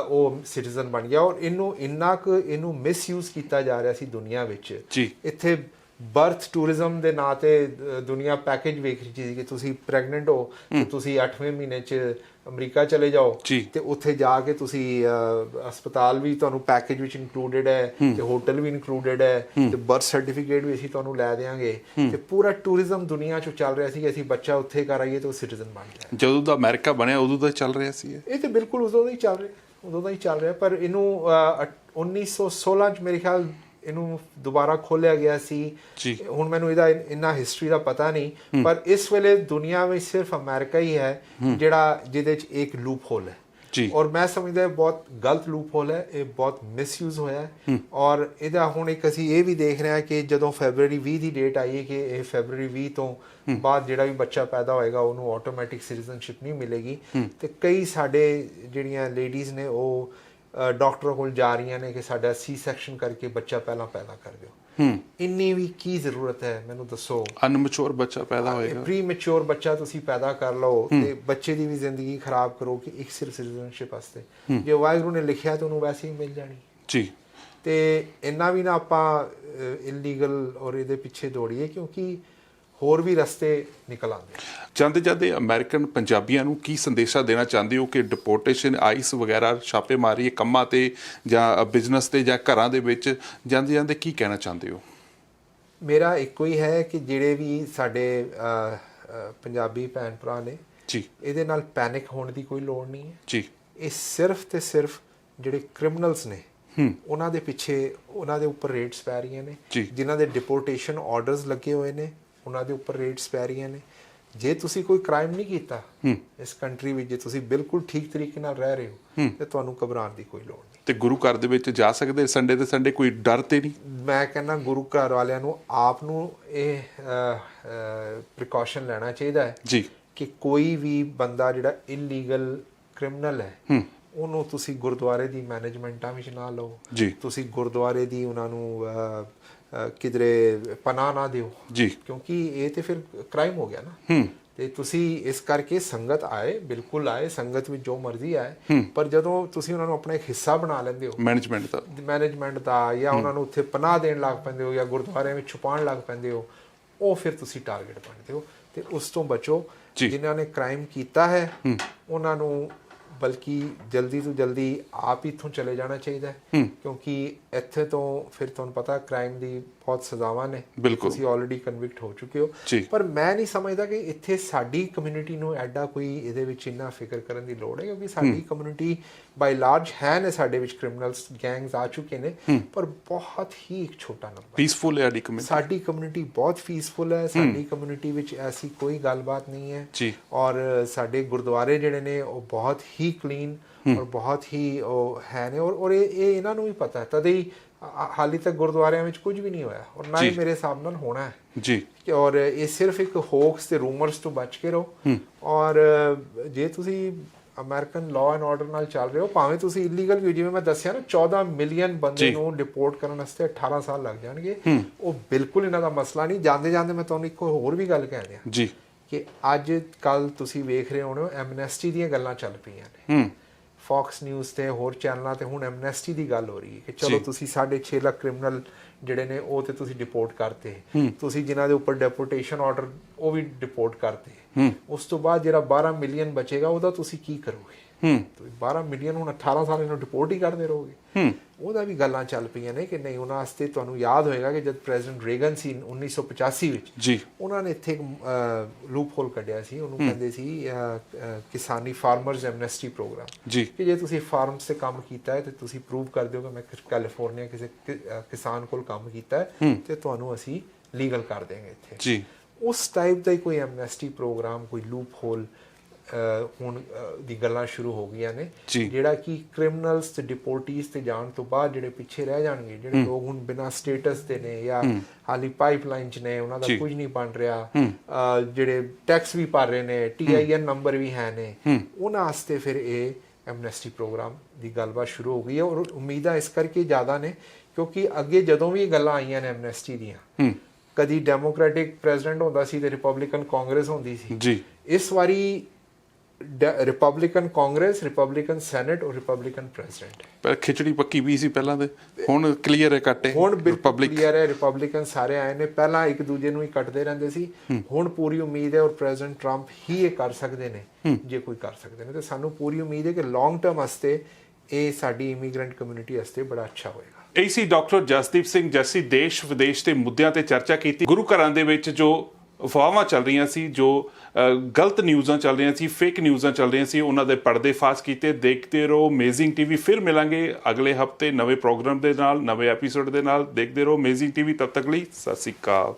Speaker 2: ਉਹ ਸਿਟੀਜ਼ਨ ਬਣ ਗਿਆ ਔਰ ਇਹਨੂੰ ਇੰਨਾ ਕੁ ਇਹਨੂੰ ਮਿਸਯੂਜ਼ ਕੀਤਾ ਜਾ ਰਿਹਾ ਸੀ ਦੁਨੀਆ ਵਿੱਚ
Speaker 1: ਜੀ।
Speaker 2: ਇੱਥੇ ਬਰਥ ਟੂਰਿਜ਼ਮ ਦੇ ਨਾਂ ਤੇ ਦੁਨੀਆ ਪੈਕੇਜ ਵੇਖ ਰਹੀ ਸੀ ਕਿ ਤੁਸੀਂ ਪ੍ਰੈਗਨੈਂਟ ਹੋ ਤੇ ਤੁਸੀਂ 8ਵੇਂ ਮਹੀਨੇ 'ਚ ਅਮਰੀਕਾ ਚਲੇ ਜਾਓ। ਤੇ ਉੱਥੇ ਜਾ ਕੇ ਤੁਸੀਂ ਹਸਪਤਾਲ ਵੀ ਤੁਹਾਨੂੰ ਪੈਕੇਜ ਵਿੱਚ ਇਨਕਲੂਡਡ ਹੈ ਤੇ ਹੋਟਲ ਵੀ ਇਨਕਲੂਡਡ ਹੈ ਤੇ ਬਰਥ ਸਰਟੀਫਿਕੇਟ ਵੀ ਅਸੀਂ ਤੁਹਾਨੂੰ ਲੈ ਦੇਵਾਂਗੇ ਤੇ ਪੂਰਾ ਟੂਰਿਜ਼ਮ ਦੁਨੀਆ 'ਚ ਚੱਲ ਰਿਹਾ ਸੀ ਕਿ ਅਸੀਂ ਬੱਚਾ ਉੱਥੇ ਕਰ ਆਈਏ ਤੇ ਉਹ ਸਿਟੀਜ਼ਨ ਬਣ ਜਾਏ।
Speaker 1: ਜਦੋਂ ਦਾ ਅਮਰੀਕਾ ਬਣਿਆ ਉਦੋਂ ਦਾ ਚੱਲ ਰਿਹਾ ਸੀ ਇਹ।
Speaker 2: ਤੇ ਬਿਲਕੁਲ ਉਦੋਂ ਦਾ ਹੀ ਚੱਲ ਰਿਹਾ ਉਦੋਂ ਦਾ ਹੀ ਚੱਲ ਰਿਹਾ ਪਰ ਇਹਨੂੰ ਅਹ, ਅਠ- 1916 ਚ ਮੇਰੇ ਖਿਆਲ ਇਹਨੂੰ ਦੁਬਾਰਾ ਖੋਲਿਆ ਗਿਆ ਸੀ। ਹੁਣ ਮੈਨੂੰ ਇਹਦਾ ਇੰਨਾ ਹਿਸਟਰੀ ਦਾ ਪਤਾ ਨਹੀਂ ਪਰ ਇਸ ਵੇਲੇ ਦੁਨੀਆ ਵਿੱਚ ਸਿਰਫ ਅਮਰੀਕਾ ਹੀ ਹੈ ਜਿਹੜਾ ਜਿਹਦੇ ਚ ਇੱਕ ਲੂਪ ਹੋਲ ਹੈ।
Speaker 1: ਜੀ।
Speaker 2: ਔਰ ਮੈਂ ਸਮਝਦਾ ਬਹੁਤ ਗਲਤ ਲੂਪ ਹੋਲ ਹੈ ਇਹ ਬਹੁਤ ਮਿਸਯੂਜ਼ ਹੋਇਆ ਹੈ। ਔਰ ਇਹਦਾ ਹੁਣ ਇੱਕ ਅਸੀਂ ਇਹ ਵੀ ਦੇਖ ਰਹੇ ਹਾਂ ਕਿ ਜਦੋਂ ਫੈਬਰੂਅਰੀ 20 ਦੀ ਡੇਟ ਆਈ ਹੈ ਕਿ ਇਹ ਫੈਬਰੂਅਰੀ 20 ਤੋਂ ਬਾਅਦ ਜਿਹੜਾ ਵੀ ਬੱਚਾ ਪੈਦਾ ਹੋਏਗਾ ਉਹਨੂੰ ਆਟੋਮੈਟਿਕ ਸਿਟੀਜ਼ਨਸ਼ਿਪ ਨਹੀਂ ਮਿਲੇਗੀ। ਤੇ ਕਈ ਸਾਡੇ ਜਿਹੜੀਆਂ ਲੇਡੀਜ਼ ਨੇ ਉਹ ਡਾਕਟਰ ਕੋਲ ਜਾ ਰਹੀਆਂ ਨੇ ਕਿ ਸਾਡਾ ਸੀ ਸੈਕਸ਼ਨ ਕਰਕੇ ਬੱਚਾ ਪਹਿਲਾਂ ਪੈਦਾ ਕਰ ਦਿਓ। ਇੰਨੀ ਵੀ ਕੀ ਜ਼ਰੂਰਤ ਹੈ ਮੈਨੂੰ ਦੱਸੋ।
Speaker 1: ਅਨਮੈਚੁਰ ਬੱਚਾ ਪੈਦਾ ਹੋਏਗਾ।
Speaker 2: ਪ੍ਰੀ ਮੈਚੁਰ ਬੱਚਾ ਤੁਸੀਂ ਪੈਦਾ ਕਰ ਲਓ ਤੇ ਬੱਚੇ ਦੀ ਵੀ ਜ਼ਿੰਦਗੀ ਖਰਾਬ ਕਰੋ ਕਿ ਇੱਕ ਸਿਰਫ ਸਿਟੀਜ਼ਨਸ਼ਿਪ ਵਾਸਤੇ। ਜੇ ਵਾਹਿਗੁਰੂ ਨੇ ਲਿਖਿਆ ਤਾਂ ਉਹਨੂੰ ਵੈਸੇ ਹੀ ਮਿਲ ਜਾਣੀ।
Speaker 1: ਜੀ।
Speaker 2: ਤੇ ਇੰਨਾ ਵੀ ਨਾ ਆਪਾਂ ਇਲੀਗਲ ਔਰ ਇਹਦੇ ਪਿੱਛੇ ਦੌੜੀਏ ਕਿਉਂਕਿ ਹੋਰ ਵੀ ਰਸਤੇ ਨਿਕਲ ਆਉਂਦੇ
Speaker 1: ਜਾਂਦੇ ਜਾਂਦੇ ਅਮਰੀਕਨ ਪੰਜਾਬੀਆਂ ਨੂੰ ਕੀ ਸੰਦੇਸ਼ਾ ਦੇਣਾ ਚਾਹੁੰਦੇ ਹੋ ਕਿ ਡਿਪੋਰਟੇਸ਼ਨ ਆਈਸ ਵਗੈਰਾ ਛਾਪੇਮਾਰੀ ਇਹ ਕੰਮਾਂ ਤੇ ਜਾਂ ਬਿਜ਼ਨਸ ਤੇ ਜਾਂ ਘਰਾਂ ਦੇ ਵਿੱਚ? ਜਾਂਦੇ ਜਾਂਦੇ ਕੀ ਕਹਿਣਾ ਚਾਹੁੰਦੇ ਹੋ?
Speaker 2: ਮੇਰਾ ਇੱਕੋ ਹੀ ਹੈ ਕਿ ਜਿਹੜੇ ਵੀ ਸਾਡੇ ਪੰਜਾਬੀ ਭੈਣ ਭਰਾ ਨੇ
Speaker 1: ਜੀ।
Speaker 2: ਇਹਦੇ ਨਾਲ ਪੈਨਿਕ ਹੋਣ ਦੀ ਕੋਈ ਲੋੜ ਨਹੀਂ ਹੈ।
Speaker 1: ਜੀ।
Speaker 2: ਇਹ ਸਿਰਫ ਤੇ ਸਿਰਫ ਜਿਹੜੇ ਕ੍ਰਿਮੀਨਲਸ ਨੇ ਉਹਨਾਂ ਦੇ ਪਿੱਛੇ ਉਹਨਾਂ ਦੇ ਉੱਪਰ ਰੇਟਸ ਪੈ ਰਹੀਆਂ ਨੇ। ਜਿਨ੍ਹਾਂ ਦੇ ਡਿਪੋਰਟੇਸ਼ਨ ਆਰਡਰਸ ਲੱਗੇ ਹੋਏ ਨੇ ਉਹਨਾਂ ਦੇ ਉੱਪਰ ਰੇਟਸ ਪੈ ਰਹੀਆਂ ਨੇ। ਜੇ ਤੁਸੀਂ ਕੋਈ ਕ੍ਰਾਈਮ ਨਹੀਂ ਕੀਤਾ ਇਸ ਕੰਟਰੀ ਵਿੱਚ ਜੇ ਤੁਸੀਂ ਬਿਲਕੁਲ ਠੀਕ ਤਰੀਕੇ ਨਾਲ ਰਹਿ ਰਹੇ ਹੋ ਤੇ ਤੁਹਾਨੂੰ ਘਬਰਾਉਣ ਦੀ ਕੋਈ ਲੋੜ ਨਹੀਂ।
Speaker 1: ਤੇ ਗੁਰੂ ਘਰ ਦੇ ਵਿੱਚ ਜਾ ਸਕਦੇ? ਸੰਡੇ ਤੇ ਸੰਡੇ ਕੋਈ ਡਰ ਤੇ ਨਹੀਂ?
Speaker 2: ਮੈਂ ਕਹਿੰਦਾ ਗੁਰੂ ਘਰ ਵਾਲਿਆਂ ਨੂੰ ਆਪ ਨੂੰ ਇਹ ਪ੍ਰੀਕਾਸ਼ਨ ਲੈਣਾ ਚਾਹੀਦਾ ਹੈ
Speaker 1: ਜੀ।
Speaker 2: ਕਿ ਕੋਈ ਵੀ ਬੰਦਾ ਜਿਹੜਾ ਇਲੀਗਲ ਕ੍ਰਿਮੀਨਲ ਹੈ ਉਹਨੂੰ ਤੁਸੀਂ ਗੁਰਦੁਆਰੇ ਦੀ ਮੈਨੇਜਮੈਂਟਾਂ ਵਿੱਚ ਨਾ ਲਓ।
Speaker 1: ਜੀ।
Speaker 2: ਤੁਸੀਂ ਗੁਰਦੁਆਰੇ ਦੀ ਉਹਨਾਂ ਨੂੰ ਕਿਧਰੇ ਪਨਾਹ ਨਾ ਦਿਓ।
Speaker 1: ਜੀ।
Speaker 2: ਕਿਉਂਕਿ ਇਹ ਤੇ ਫਿਰ ਕ੍ਰਾਈਮ ਹੋ ਗਿਆ ਨਾ।
Speaker 1: ਹੂੰ।
Speaker 2: ਤੇ ਤੁਸੀਂ ਇਸ ਕਰਕੇ ਸੰਗਤ ਆਏ ਬਿਲਕੁਲ ਆਏ ਸੰਗਤ ਵਿੱਚ ਜੋ ਮਰਜ਼ੀ ਆਏ। ਪਰ ਜਦੋਂ ਤੁਸੀਂ ਉਹਨਾਂ ਨੂੰ ਆਪਣਾ ਇੱਕ ਹਿੱਸਾ ਬਣਾ ਲੈਂਦੇ ਹੋ
Speaker 1: ਮੈਨੇਜਮੈਂਟ ਦਾ।
Speaker 2: ਮੈਨੇਜਮੈਂਟ ਦਾ ਜਾਂ ਉਹਨਾਂ ਨੂੰ ਉੱਥੇ ਪਨਾਹ ਦੇਣ ਲੱਗ ਪੈਂਦੇ ਹੋ ਜਾਂ ਗੁਰਦੁਆਰਿਆਂ ਵਿੱਚ ਛੁਪਾਉਣ ਲੱਗ ਪੈਂਦੇ ਹੋ ਉਹ ਫਿਰ ਤੁਸੀਂ ਟਾਰਗੇਟ ਬਣਦੇ ਹੋ। ਤੇ ਉਸ ਤੋਂ ਬਚੋ। ਜਿਨ੍ਹਾਂ ਨੇ ਕ੍ਰਾਈਮ ਕੀਤਾ ਹੈ। ਉਹਨਾਂ ਨੂੰ ਬਲਕਿ ਜਲਦੀ ਤੋਂ ਜਲਦੀ ਆਪ ਹੀ ਇੱਥੋਂ ਚਲੇ ਜਾਣਾ ਚਾਹੀਦਾ ਹੈ। ਕਿਉਂਕਿ ਇੱਥੇ ਤੋਂ ਫਿਰ ਤੁਹਾਨੂੰ ਪਤਾ ਕ੍ਰਾਈਮ ਦੀ ਬਹੁਤ ਸਜ਼ਾਵਾਂ ਨੇ।
Speaker 1: ਬਿਲਕੁਲ।
Speaker 2: ਤੁਸੀਂ ਆਲਰੇਡੀ ਕਨਵਿਕਟ ਹੋ ਚੁੱਕੇ ਹੋ। ਪਰ ਮੈਂ ਨਹੀਂ ਸਮਝਦਾ ਕਿ ਇੱਥੇ ਸਾਡੀ ਕਮਿਊਨਿਟੀ ਨੂੰ ਐਡਾ ਕੋਈ ਇਹਦੇ ਵਿੱਚ ਇੰਨਾ ਫਿਕਰ ਕਰਨ ਦੀ ਲੋੜ ਹੈ ਕਿਉਂਕਿ ਸਾਡੀ ਕਮਿਊਨਿਟੀ ਬਾਈ ਲਾਰਜ ਹੈ ਨੇ ਸਾਡੇ ਵਿੱਚ ਕ੍ਰਿਮੀਨਲਸ ਗੈਂਗਸ ਆ ਚੁੱਕੇ ਨੇ। ਪਰ ਬਹੁਤ ਹੀ ਇੱਕ ਛੋਟਾ ਨੰਬਰ
Speaker 1: ਪੀਸਫੁਲ ਹੈ ਸਾਡੀ ਕਮਿਊਨਿਟੀ
Speaker 2: ਸਾਡੀ ਕਮਿਊਨਿਟੀ ਬਹੁਤ ਪੀਸਫੁਲ ਹੈ। ਸਾਡੀ ਕਮਿਊਨਿਟੀ ਵਿੱਚ ਐਸੀ ਕੋਈ ਗੱਲਬਾਤ ਨਹੀਂ ਹੈ। ਔਰ ਸਾਡੇ ਗੁਰਦੁਆਰੇ ਜਿਹੜੇ ਨੇ ਉਹ ਬਹੁਤ ਹੀ ਕਲੀਨ ਔਰ ਬਹੁਤ ਹੀ ਉਹ ਹੈ ਨੇ। ਔਰ ਇਹ ਇਹ ਇਹਨਾਂ ਨੂੰ ਵੀ ਪਤਾ ਹੈ। ਤਦੇ ਹਾ- ਹਾਲੀ ਤੱਕ ਗੁਰਦੁਆਰਿਆਂ ਵਿੱਚ ਕੁਝ ਵੀ ਨਹੀਂ ਹੋਇਆ। ਔਰ ਨਾ ਹੀ। ਮੇਰੇ ਹਿਸਾਬ ਨਾਲ ਹੋਣਾ ਹੈ।
Speaker 1: ਜੀ।
Speaker 2: ਔਰ ਇਹ ਸਿਰਫ ਇੱਕ ਹੋਕਸ ਤੇ ਰੂਮਰਸ ਤੋਂ ਬਚ ਕੇ ਰਹੋ। ਔਰ ਜੇ ਤੁਸੀਂ ਅਮਰੀਕਨ ਲਾਅ ਐਂਡ ਆਰਡਰ ਨਾਲ ਚੱਲ ਰਹੇ ਹੋ ਭਾਵੇਂ ਤੁਸੀਂ ਇਲੀਗਲ ਵੀ ਹੋ, ਜਿਵੇਂ ਮੈਂ ਦੱਸਿਆ ਨਾ 14 ਮਿਲੀਅਨ ਬੰਦੇ। ਨੂੰ ਡਿਪੋਰਟ ਕਰਨ ਵਾਸਤੇ 18 ਸਾਲ ਲੱਗ ਜਾਣਗੇ। ਉਹ ਬਿਲਕੁਲ ਇਹਨਾਂ ਦਾ ਮਸਲਾ ਨਹੀਂ। ਜਾਂਦੇ ਜਾਂਦੇ ਮੈਂ ਤੁਹਾਨੂੰ ਇੱਕ ਹੋਰ ਵੀ ਗੱਲ ਕਹਿ ਦਿਆਂ
Speaker 1: ਜੀ।
Speaker 2: ਕਿ ਅੱਜ ਕੱਲ ਤੁਸੀਂ ਵੇਖ ਰਹੇ ਹੋਣੇ ਐਮਨੈਸਟੀ ਦੀਆਂ ਗੱਲਾਂ ਚੱਲ ਪਈਆਂ ਨੇ।
Speaker 1: ਹੂੰ।
Speaker 2: ਫੌਕਸ ਨਿਊਜ਼ ਤੇ ਹੋਰ ਚੈਨਲਾਂ ਤੇ ਹੁਣ ਐਮਨੈਸਟੀ ਦੀ ਗੱਲ ਹੋ ਰਹੀ ਹੈ ਕਿ ਚਲੋ। ਤੁਸੀਂ 6.5 ਲੱਖ ਕ੍ਰਿਮੀਨਲ ਜਿਹੜੇ ਨੇ ਉਹ ਤੇ ਤੁਸੀਂ ਡਿਪੋਰਟ ਕਰਤੇ ਤੁਸੀਂ ਜਿਨ੍ਹਾਂ ਦੇ ਉੱਪਰ ਡਿਪੋਰਟੇਸ਼ਨ ਆਰਡਰ ਉਹ ਵੀ ਡਿਪੋਰਟ ਕਰਤੇ ਉਸ ਤੋਂ ਬਾਅਦ ਜਿਹੜਾ 12 ਮਿਲੀਅਨ ਬਚੇਗਾ ਉਹਦਾ ਤੁਸੀਂ ਕੀ ਕਰੋਗੇ?
Speaker 1: ਹੂੰ।
Speaker 2: ਤੁਸੀਂ 12 ਮਿਲੀਅਨ ਹੁਣ 18 ਸਾਲ ਇਹਨੂੰ ਡਿਪੋਰਟ ਹੀ ਕਰਦੇ ਰਹੋਗੇ।
Speaker 1: ਹੂੰ।
Speaker 2: ਉਹਦਾ ਵੀ ਗੱਲਾਂ ਚੱਲ ਪਈਆਂ ਨੇ ਕਿ ਨਹੀਂ ਉਹਨਾਂ ਵਾਸਤੇ ਤੁਹਾਨੂੰ ਯਾਦ ਹੋਏਗਾ ਕਿ ਜਦ ਪ੍ਰੈਜ਼ੀਡੈਂਟ ਰੇਗਨ ਸੀ 1985 ਵਿੱਚ
Speaker 1: ਜੀ।
Speaker 2: ਉਹਨਾਂ ਨੇ ਇੱਥੇ ਇੱਕ ਲੂਪ ਹੋਲ ਕੱਢਿਆ ਸੀ। ਉਹਨੂੰ ਕਹਿੰਦੇ ਸੀ ਕਿਸਾਨੀ ਫਾਰਮਰਸ ਐਮਨੈਸਟੀ ਪ੍ਰੋਗਰਾਮ
Speaker 1: ਜੀ।
Speaker 2: ਕਿ ਜੇ ਤੁਸੀਂ ਫਾਰਮਸ ਤੇ ਕੰਮ ਕੀਤਾ ਹੈ ਤੇ ਤੁਸੀਂ ਪ੍ਰੂਵ ਕਰ ਦਿਓ ਕਿ ਮੈਂ ਕੈਲੀਫੋਰਨੀਆ ਕਿਸੇ ਕਿਸਾਨ ਕੋਲ ਕੰਮ ਕੀਤਾ ਹੈ ਤੇ ਤੁਹਾਨੂੰ ਅਸੀਂ ਲੀਗਲ ਕਰ ਦੇਵਾਂਗੇ ਇੱਥੇ।
Speaker 1: ਜੀ।
Speaker 2: ਉਸ ਟਾਈਪ ਦਾ ਹੀ ਕੋਈ ਐਮਨੈਸਟੀ ਪ੍ਰੋਗਰਾਮ ਕੋਈ ਲੂਪ ਹੋਲ ਹੁਣ ਦੀ ਗੱਲਾਂ ਸ਼ੁਰੂ ਹੋ ਗਈਆਂ ਨੇ। ਜਿਹੜਾ ਕਿ ਕ੍ਰਿਮੀਨਲਸ ਤੇ ਡਿਪੋਰਟੀਜ਼ ਤੇ ਜਾਣ ਤੋਂ ਬਾਅਦ ਜਿਹੜੇ ਪਿੱਛੇ ਰਹਿ ਜਾਣਗੇ ਜਿਹੜੇ ਲੋਕ ਹੁਣ ਬਿਨਾਂ ਸਟੇਟਸ ਤੇ ਨੇ ਜਾਂ ਹਾਲੀ ਪਾਈਪਲਾਈਨ ਚ ਨੇ ਉਹਨਾਂ ਦਾ। ਕੁਝ ਨਹੀਂ ਬਣ ਰਿਹਾ। ਜਿਹੜੇ ਟੈਕਸ ਵੀ ਭਰ ਰਹੇ ਨੇ ਟੀਆਈਐਨ ਨੰਬਰ ਵੀ ਹੈ ਨੇ ਉਹਨਾਂ ਵਾਸਤੇ ਫਿਰ ਇਹ ਐਮਨੈਸਟੀ ਪ੍ਰੋਗਰਾਮ ਦੀ ਗੱਲਬਾਤ ਸ਼ੁਰੂ ਹੋ ਗਈ ਹੈ ਔਰ ਉਮੀਦਾਂ ਇਸ ਕਰਕੇ ਜ਼ਿਆਦਾ ਨੇ ਕਿਉਂਕਿ ਅੱਗੇ ਜਦੋਂ ਵੀ ਇਹ ਗੱਲਾਂ ਆਈਆਂ ਨੇ ਐਮਨੈਸਟੀ ਦੀਆਂ ਕਦੀ ਡੈਮੋਕ੍ਰੈਟਿਕ ਪ੍ਰੈਜ਼ੀਡੈਂਟ ਹੁੰਦਾ ਸੀ ਤੇ ਰਿਪਬਲਿਕਨ ਕਾਂਗਰਸ ਹੁੰਦੀ ਸੀ।
Speaker 1: ਜੀ।
Speaker 2: ਇਸ ਵਾਰੀ ਰਿਪਬਲਿਕਨ ਕਾਂਗਰਸ ਰਿਪਬਲਿਕਨ ਸੈਨੇਟ ਔਰ ਰਿਪਬਲਿਕਨ ਪ੍ਰੈਜ਼ੀਡੈਂਟ
Speaker 1: ਪਰ ਖਿਚੜੀ ਪੱਕੀ ਵੀ ਸੀ ਪਹਿਲਾਂ ਤੇ ਹੁਣ ਕਲੀਅਰ ਹੈ ਕੱਟੇ
Speaker 2: ਹੁਣ
Speaker 1: ਰਿਪਬਲਿਕ
Speaker 2: ਕਲੀਅਰ ਹੈ ਰਿਪਬਲਿਕਨ ਸਾਰੇ ਆਏ ਨੇ ਪਹਿਲਾਂ ਇੱਕ ਦੂਜੇ ਨੂੰ ਹੀ ਕੱਟਦੇ ਰਹਿੰਦੇ ਸੀ ਹੁਣ ਪੂਰੀ ਉਮੀਦ ਹੈ ਔਰ ਪ੍ਰੈਜ਼ੀਡੈਂਟ ਟਰੰਪ ਹੀ ਇਹ ਕਰ ਸਕਦੇ ਨੇ ਜੇ ਕੋਈ ਕਰ ਸਕਦੇ ਨੇ ਤੇ ਸਾਨੂੰ ਪੂਰੀ ਉਮੀਦ ਹੈ ਕਿ ਲੌਂਗ ਟਰਮ ਵਾਸਤੇ ਇਹ ਸਾਡੀ ਇਮੀਗ੍ਰੈਂਟ ਕਮਿਊਨਿਟੀ ਵਾਸਤੇ ਬੜਾ ਅੱਛਾ ਹੋਏਗਾ।
Speaker 1: ਏਸੀ ਡਾਕਟਰ ਜਸਦੀਪ ਸਿੰਘ ਜੱਸੀ ਦੇਸ਼ ਵਿਦੇਸ਼ ਦੇ ਮੁੱਦਿਆਂ ਤੇ ਚਰਚਾ ਕੀਤੀ। ਗੁਰੂ ਘਰਾਂ ਦੇ ਵਿੱਚ ਜੋ ਅਫਵਾਹਾਂ ਚੱਲ ਰਹੀਆਂ ਸੀ ਜੋ ਗਲਤ ਨਿਊਜ਼ਾਂ ਚੱਲ ਰਹੀਆਂ ਸੀ ਫੇਕ ਨਿਊਜ਼ਾਂ ਚੱਲ ਰਹੀਆਂ ਸੀ, ਉਹਨਾਂ ਦੇ ਪਰਦੇ ਫਾਸ ਕੀਤੇ, ਦੇਖਦੇ ਰਹੋ ਅਮੇਜ਼ਿੰਗ ਟੀਵੀ ਫਿਰ ਮਿਲਾਂਗੇ ਅਗਲੇ ਹਫ਼ਤੇ ਨਵੇਂ ਪ੍ਰੋਗਰਾਮ ਦੇ ਨਾਲ, ਨਵੇਂ ਐਪੀਸੋਡ ਦੇ ਨਾਲ, ਦੇਖਦੇ ਰਹੋ ਅਮੇਜ਼ਿੰਗ ਟੀਵੀ ਤਦ ਤੱਕ ਲਈ, ਸਤਿ ਸ਼੍ਰੀ ਅਕਾਲ।